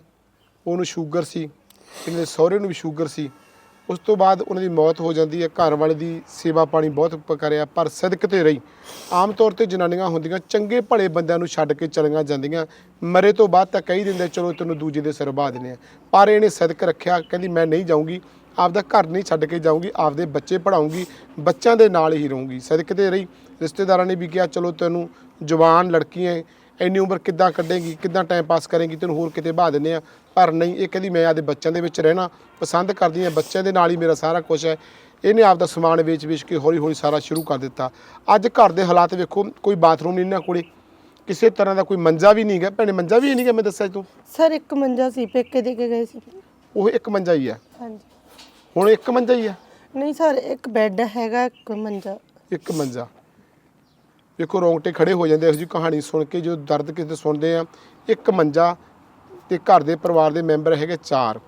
ਉਹਨੂੰ ਸ਼ੂਗਰ ਸੀ ਇਹਨਾਂ ਦੇ ਸਹੁਰੇ ਨੂੰ ਵੀ ਸ਼ੂਗਰ ਸੀ ਉਸ ਤੋਂ ਬਾਅਦ ਉਹਨਾਂ ਦੀ ਮੌਤ ਹੋ ਜਾਂਦੀ ਹੈ ਘਰ ਵਾਲੇ ਦੀ ਸੇਵਾ ਪਾਣੀ ਬਹੁਤ ਕਰਿਆ ਪਰ ਸਦਕ ਤੇ ਰਹੀ। ਆਮ ਤੌਰ ਤੇ ਜਨਾਨੀਆਂ ਹੁੰਦੀਆਂ ਚੰਗੇ ਭਲੇ ਬੰਦਿਆਂ ਨੂੰ ਛੱਡ ਕੇ ਚਲੀਆਂ ਜਾਂਦੀਆਂ ਮਰੇ ਤੋਂ ਬਾਅਦ ਤਾਂ ਕਹੀ ਦਿੰਦੇ ਚਲੋ ਤੈਨੂੰ ਦੂਜੇ ਦੇ ਸਿਰ ਬਾਹ ਦਿੰਦੇ ਆ ਪਰ ਇਹਨੇ ਸਦਕ ਰੱਖਿਆ ਕਹਿੰਦੀ ਮੈਂ ਨਹੀਂ ਜਾਊਂਗੀ। ਆਪਦਾ ਘਰ ਨਹੀਂ ਛੱਡ ਕੇ ਜਾਊਂਗੀ ਆਪਦੇ ਬੱਚੇ ਪੜਾਉਂਗੀ ਬੱਚਿਆਂ ਦੇ ਨਾਲ ਹੀ ਰਹੂੰਗੀ। ਸਦਕ ਤੇ ਰਹੀ ਰਿਸ਼ਤੇਦਾਰਾਂ ਨੇ ਵੀ ਕਿਹਾ ਚਲੋ ਤੈਨੂੰ ਜਵਾਨ ਲੜਕੀ ਹੈ ਇੰਨੀ ਉਮਰ ਕਿੱਦਾਂ ਕੱਢੇਗੀ ਕਿੱਦਾਂ ਟਾਈਮ ਪਾਸ ਕਰੇਗੀ ਤੈਨੂੰ ਹੋਰ ਕਿਤੇ ਬਾਹ ਦਿੰਦੇ ਆ। ਪਰ ਨਹੀਂ ਇਹ ਕਹਿੰਦੀ ਮੈਂ ਆਪਦੇ ਬੱਚਿਆਂ ਦੇ ਵਿੱਚ ਰਹਿਣਾ ਪਸੰਦ ਕਰਦੀ ਹਾਂ ਬੱਚਿਆਂ ਦੇ ਨਾਲ ਹੀ ਮੇਰਾ ਸਾਰਾ ਕੁਝ ਹੈ ਇਹਨੇ ਆਪਦਾ ਸਮਾਨ ਵੇਚ-ਵੇਚ ਕੇ ਹੌਲੀ-ਹੌਲੀ ਸਾਰਾ ਸ਼ੁਰੂ ਕਰ ਦਿੱਤਾ। ਅੱਜ ਘਰ ਦੇ ਹਾਲਾਤ ਵੇਖੋ ਕੋਈ ਬਾਥਰੂਮ ਨਹੀਂ ਇਹਨਾਂ ਕੋਲੇ ਕਿਸੇ ਤਰ੍ਹਾਂ ਦਾ ਕੋਈ ਮੰਜਾ ਵੀ ਨਹੀਂ ਗਾ ਭੈਣੇ ਮੰਜਾ ਵੀ ਨਹੀਂ ਗਾ ਮੈਂ ਦੱਸਿਆ ਤੂੰ? ਸਰ ਇੱਕ ਮੰਜਾ ਸੀ ਪੇਕੇ ਦੇ ਕੇ ਗਏ ਸੀ। ਉਹ ਇੱਕ ਮੰਜਾ ਹੀ ਹੈ ਹਾਂਜੀ। ਹੁਣ ਇੱਕ ਮੰਜਾ ਹੀ ਹੈ ਨਹੀਂ ਸਰ ਇੱਕ ਬੈੱਡ ਹੈਗਾ ਇੱਕ ਮੰਜਾ। ਇੱਕ ਮੰਜਾ। ਵੇਖੋ ਰੋਂਗਟੇ ਖੜੇ ਹੋ ਜਾਂਦੇ ਇਹੋ ਜਿਹੀ ਕਹਾਣੀ ਸੁਣ ਕੇ ਜੋ ਦਰਦ ਕਿਤੇ ਸੁਣਦੇ ਆ ਇੱਕ ਮੰਜਾ ਤੇ ਘਰ ਦੇ ਪਰਿਵਾਰ ਦੇ ਮੈਂਬਰ ਹੈਗੇ ਚਾਰ।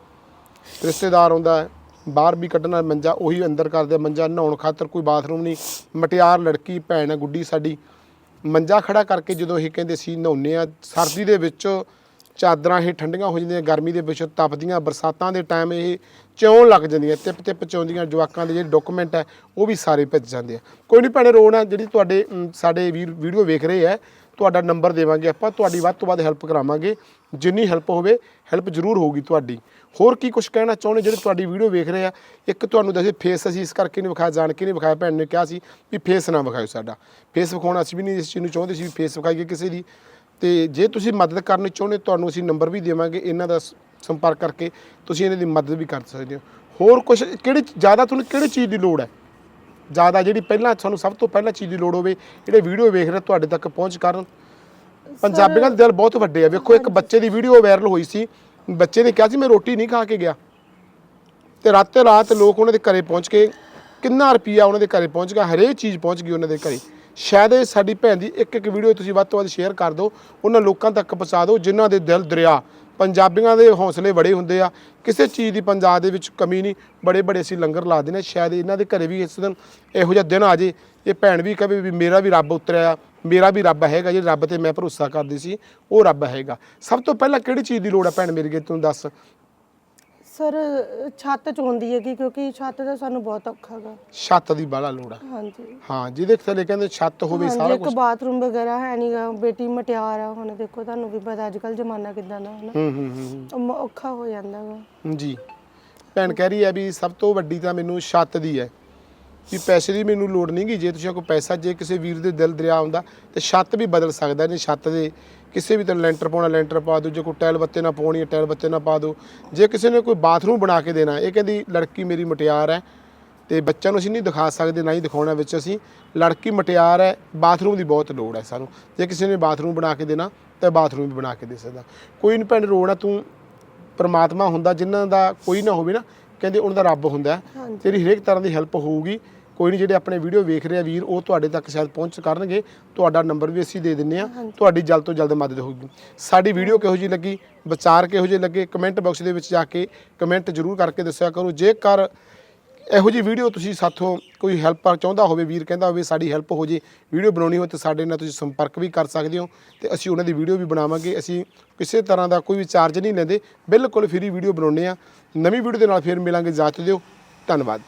ਰਿਸ਼ਤੇਦਾਰ ਆਉਂਦਾ ਹੈ, ਬਾਹਰ ਵੀ ਕੱਢਣਾ ਮੰਜਾ ਉਹੀ ਅੰਦਰ ਕਰਦੇ ਮੰਜਾ ਨਹਾਉਣ ਖਾਤਰ ਕੋਈ ਬਾਥਰੂਮ ਨਹੀਂ ਮਟਿਆਰ ਲੜਕੀ ਭੈਣ ਹੈ ਗੁੱਡੀ ਸਾਡੀ। ਮੰਜਾ ਖੜਾ ਕਰਕੇ ਜਦੋਂ ਇਹ ਕਹਿੰਦੇ ਸੀ ਨਹਾਉਂਦੇ ਆ ਸਰਦੀ ਦੇ ਵਿੱਚ ਚਾਦਰਾਂ ਇਹ ਠੰਡੀਆਂ ਹੋ ਜਾਂਦੀਆਂ, ਗਰਮੀ ਦੇ ਵਿੱਚ ਤਪਦੀਆਂ, ਬਰਸਾਤਾਂ ਦੇ ਟਾਈਮ ਇਹ ਚੌਣ ਲੱਗ ਜਾਂਦੀਆਂ ਟਿਪ ਟਿਪ ਚੋਂਦੀਆਂ ਜਵਾਕਾਂ ਦੇ ਜਿਹੜੇ ਡਾਕੂਮੈਂਟ ਹੈ, ਉਹ ਵੀ ਸਾਰੇ ਭਿੱਜ ਜਾਂਦੇ ਆ। ਕੋਈ ਨਹੀਂ ਭੈਣੇ, ਰੋਣਾ ਜਿਹੜੀ ਤੁਹਾਡੇ ਸਾਡੇ ਵੀਰ ਵੀਡੀਓ ਵੇਖ ਰਹੇ ਆ, ਤੁਹਾਡਾ ਨੰਬਰ ਦੇਵਾਂਗੇ ਆਪਾਂ, ਤੁਹਾਡੀ ਵੱਧ ਤੋਂ ਵੱਧ ਹੈਲਪ ਕਰਾਵਾਂਗੇ। ਜਿੰਨੀ ਹੈਲਪ ਹੋਵੇ ਹੈਲਪ ਜ਼ਰੂਰ ਹੋਊਗੀ ਤੁਹਾਡੀ। ਹੋਰ ਕੀ ਕੁਝ ਕਹਿਣਾ ਚਾਹੁੰਦੇ ਜਿਹੜੇ ਤੁਹਾਡੀ ਵੀਡੀਓ ਵੇਖ ਰਹੇ ਆ? ਇੱਕ ਤੁਹਾਨੂੰ ਦੱਸੇ ਫੇਸ ਅਸੀਂ ਇਸ ਕਰਕੇ ਨਹੀਂ ਵਿਖਾਇਆ, ਜਾਣ ਕੇ ਨਹੀਂ ਵਿਖਾਇਆ, ਭੈਣ ਨੇ ਕਿਹਾ ਸੀ ਵੀ ਫੇਸ ਨਾ ਵਿਖਾਇਓ ਸਾਡਾ। ਫੇਸ ਵਿਖਾਉਣਾ ਅਸੀਂ ਵੀ ਨਹੀਂ ਇਸ ਚੀਜ਼ ਨੂੰ ਚਾਹੁੰਦੇ ਸੀ ਵੀ ਫੇਸ ਵਿਖਾਈਏ ਕਿਸੇ ਦੀ। ਤੇ ਜੇ ਤੁਸੀਂ ਮਦਦ ਕਰਨੀ ਚਾਹੁੰਦੇ ਤੁਹਾਨੂੰ ਅਸੀਂ ਨੰਬਰ ਵੀ ਦੇਵਾਂਗੇ ਇਹਨਾਂ ਦਾ ਸੰਪਰਕ ਕਰਕੇ ਤੁਸੀਂ ਇਹਨਾਂ ਦੀ ਮਦਦ ਵੀ ਕਰ ਸਕਦੇ ਹੋ। ਹੋਰ ਕੁਝ ਕਿਹੜੀ ਜ਼ਿਆਦਾ ਤੁਹਾਨੂੰ ਕਿਹੜੀ ਚੀਜ਼ ਦੀ ਲੋੜ ਹੈ? ਜ਼ਿਆਦਾ ਜਿਹੜੀ ਪਹਿਲਾਂ ਤੁਹਾਨੂੰ ਸਭ ਤੋਂ ਪਹਿਲਾਂ ਚੀਜ਼ ਦੀ ਲੋੜ ਹੋਵੇ ਜਿਹੜੇ ਵੀਡੀਓ ਵੇਖ ਰਹੇ ਤੁਹਾਡੇ ਤੱਕ ਪਹੁੰਚ ਕਰਨ। ਪੰਜਾਬੀਆਂ ਦੇ ਦਿਲ ਬਹੁਤ ਵੱਡੇ ਆ। ਵੇਖੋ ਇੱਕ ਬੱਚੇ ਦੀ ਵੀਡੀਓ ਵਾਇਰਲ ਹੋਈ ਸੀ। ਬੱਚੇ ਨੇ ਕਿਹਾ ਸੀ ਮੈਂ ਰੋਟੀ ਨਹੀਂ ਖਾ ਕੇ ਗਿਆ। ਤੇ ਰਾਤੇ ਰਾਤ ਲੋਕ ਉਹਨਾਂ ਦੇ ਘਰੇ ਪਹੁੰਚ ਕੇ ਕਿੰਨਾ ਰੁਪਈਆ ਉਹਨਾਂ ਦੇ ਘਰੇ ਪਹੁੰਚ ਗਿਆ? ਹਰੇਕ ਚੀਜ਼ ਪਹੁੰਚ ਗਈ ਉਹਨਾਂ ਦੇ ਘਰੇ। ਸ਼ਾਇਦ ਇਹ ਸਾਡੀ ਭੈਣ ਦੀ ਇੱਕ ਇੱਕ ਵੀਡੀਓ ਤੁਸੀਂ ਵੱਧ ਤੋਂ ਵੱਧ ਸ਼ੇਅਰ ਕਰ ਦਿਓ, ਉਹਨਾਂ ਲੋਕਾਂ ਤੱਕ ਪਹੁੰਚਾ ਦਿਓ ਜਿਨ੍ਹਾਂ ਦੇ ਦਿਲ ਦਰਿਆ। ਪੰਜਾਬੀਆਂ ਦੇ ਹੌਸਲੇ ਬੜੇ ਹੁੰਦੇ ਆ, ਕਿਸੇ ਚੀਜ਼ ਦੀ ਪੰਜਾਬ ਦੇ ਵਿੱਚ ਕਮੀ ਨਹੀਂ ਬੜੇ ਬੜੇ ਅਸੀਂ ਲੰਗਰ ਲਾ ਦਿੰਦੇ ਹਾਂ ਸ਼ਾਇਦ ਇਹਨਾਂ ਦੇ ਘਰੇ ਵੀ ਇਸ ਦਿਨ ਇਹੋ ਜਿਹਾ ਦਿਨ ਆ ਜੇ ਇਹ ਭੈਣ ਵੀ ਕਹੇ ਵੀ ਮੇਰਾ ਵੀ ਰੱਬ ਉਤਰਿਆ, ਮੇਰਾ ਵੀ ਰੱਬ ਹੈਗਾ ਜੇ, ਰੱਬ ਤੇ ਮੈਂ ਭਰੋਸਾ ਕਰਦੀ ਸੀ, ਉਹ ਰੱਬ ਹੈਗਾ। ਸਭ ਤੋਂ ਪਹਿਲਾਂ ਕਿਹੜੀ ਚੀਜ਼ ਦੀ ਲੋੜ ਹੈ ਭੈਣ ਮੇਰੀ ਤੂੰ ਦੱਸ? ਸਰ ਛੱਤ ਚੋਂਦੀ ਹੈਗੀ ਕਿਉਂਕਿ ਛੱਤ ਦਾ ਸਾਨੂੰ ਬਹੁਤ ਔਖਾ ਹੈਗਾ। ਛੱਤ ਦੀ ਬਾਹਲਾ ਲੋੜ ਆ। ਹਾਂਜੀ। ਹਾਂ ਜਿਹਦੇ ਥੱਲੇ ਕਹਿੰਦੇ ਛੱਤ ਹੋਵੇ ਹਾਂਜੀ ਸਾਰਾ ਇੱਕ ਕੁਝ ਬਾਥਰੂਮ ਵਗੈਰਾ ਹੈ ਨਹੀਂਗਾ ਬੇਟੀ ਮਟਿਆਰ ਆ ਹੁਣ ਦੇਖੋ ਤੁਹਾਨੂੰ ਵੀ ਪਤਾ ਅੱਜ ਕੱਲ ਜ਼ਮਾਨਾ ਕਿਦਾਂ ਦਾ ਹੈ ਨਾ ਹੂੰ ਹੂੰ ਹੂੰ। ਅਮ ਔਖਾ ਹੋ ਜਾਂਦਾ ਗਾ। ਹੂੰ, ਜੀ। ਭੈਣ ਕਹਿ ਰਹੀ ਹੈ ਵੀ ਸਭ ਤੋਂ ਵੱਡੀ ਤਾਂ ਮੈਨੂੰ ਛੱਤ ਦੀ ਹੈ। ਵੀ ਪੈਸੇ ਦੀ ਮੈਨੂੰ ਲੋੜ ਨਹੀਂ ਗੀ। ਜੇ ਤੁਸੀਂ ਕੋਈ ਪੈਸਾ ਜੇ ਕਿਸੇ ਵੀਰ ਦੇ ਦਿਲ ਦਰਿਆ ਆਉਂਦਾ ਤੇ ਛੱਤ ਵੀ ਬਦਲ ਸਕਦਾ ਨੇ ਛੱਤ ਦੇ ਕਿਸੇ ਵੀ ਤਰ੍ਹਾਂ ਲੈਂਟਰ ਪਾਉਣਾ ਲੈਂਟਰ ਪਾ ਦਿਓ ਜੇ ਕੋਈ ਟਾਇਲ ਬੱਤੇ ਨਾ ਪਾਉਣੀ ਹੈ ਟਾਇਲ ਬੱਤੇ ਨਾ ਪਾ ਦਿਓ ਜੇ ਕਿਸੇ ਨੇ ਕੋਈ ਬਾਥਰੂਮ ਬਣਾ ਕੇ ਦੇਣਾ ਇਹ ਕਹਿੰਦੀ ਲੜਕੀ ਮੇਰੀ ਮਟਿਆਰ ਹੈ ਤੇ ਬੱਚਿਆਂ ਨੂੰ ਅਸੀਂ ਨਹੀਂ ਦਿਖਾ ਸਕਦੇ ਨਾ ਹੀ ਦਿਖਾਉਣਾ ਵਿੱਚ ਅਸੀਂ। ਲੜਕੀ ਮਟਿਆਰ ਹੈ ਬਾਥਰੂਮ ਦੀ ਬਹੁਤ ਲੋੜ ਹੈ ਸਾਨੂੰ। ਜੇ ਕਿਸੇ ਨੇ ਬਾਥਰੂਮ ਬਣਾ ਕੇ ਦੇਣਾ ਤਾਂ ਬਾਥਰੂਮ ਵੀ ਬਣਾ ਕੇ ਦੇ ਸਕਦਾ। ਕੋਈ ਨਹੀਂ ਭੈਣ ਰੋਣਾ ਤੂੰ ਪਰਮਾਤਮਾ ਹੁੰਦਾ ਜਿਨ੍ਹਾਂ ਦਾ ਕੋਈ ਨਾ ਹੋਵੇ ਨਾ ਕਹਿੰਦੇ ਉਹਨਾਂ ਦਾ ਰੱਬ ਹੁੰਦਾ। ਤੇਰੀ ਹਰੇਕ ਤਰ੍ਹਾਂ ਦੀ ਹੈਲਪ ਹੋਊਗੀ। ਕੋਈ ਨਹੀਂ ਜਿਹੜੇ ਆਪਣੇ ਵੀਡੀਓ ਵੇਖ ਰਹੇ ਆ ਵੀਰ ਉਹ ਤੁਹਾਡੇ ਤੱਕ ਸ਼ਾਇਦ ਪਹੁੰਚ ਕਰਨਗੇ। ਤੁਹਾਡਾ ਨੰਬਰ ਵੀ ਅਸੀਂ ਦੇ ਦਿੰਨੇ ਆ। ਤੁਹਾਡੀ ਜਲਦ ਤੋਂ ਜਲਦ ਮਦਦ ਹੋਊਗੀ। ਸਾਡੀ ਵੀਡੀਓ ਕਿਹੋ ਜੀ ਲੱਗੀ? ਵਿਚਾਰ ਕਿਹੋ ਜਿਹੇ ਲੱਗੇ? ਕਮੈਂਟ ਬਾਕਸ ਦੇ ਵਿੱਚ ਜਾ ਕੇ ਕਮੈਂਟ ਜ਼ਰੂਰ ਕਰਕੇ ਦੱਸਿਆ ਕਰੋ। ਜੇਕਰ ਇਹੋ ਜੀ ਵੀਡੀਓ ਤੁਸੀਂ ਸਾਥੋਂ ਕੋਈ ਹੈਲਪ ਚਾਹੁੰਦਾ ਹੋਵੇ ਵੀਰ ਕਹਿੰਦਾ ਹੋਵੇ ਸਾਡੀ ਹੈਲਪ ਹੋ ਜੇ ਵੀਡੀਓ ਬਣਾਉਣੀ ਹੋਵੇ ਤਾਂ ਸਾਡੇ ਨਾਲ ਤੁਸੀਂ ਸੰਪਰਕ ਵੀ ਕਰ ਸਕਦੇ ਹੋ ਤੇ ਅਸੀਂ ਉਹਨਾਂ ਦੀ ਵੀਡੀਓ ਵੀ ਬਣਾਵਾਂਗੇ। ਅਸੀਂ ਕਿਸੇ ਤਰ੍ਹਾਂ ਦਾ ਕੋਈ ਵੀ ਚਾਰਜ ਨਹੀਂ ਲੈਂਦੇ। ਬਿਲਕੁਲ ਫ੍ਰੀ ਵੀਡੀਓ ਬਣਾਉਂਦੇ ਆ ਨਵੀਂ ਵੀਡੀਓ ਦੇ ਨਾਲ ਫੇਰ ਮਿਲਾਂਗੇ। ਜਾਚ ਦਿਓ। ਧੰਨਵਾਦ।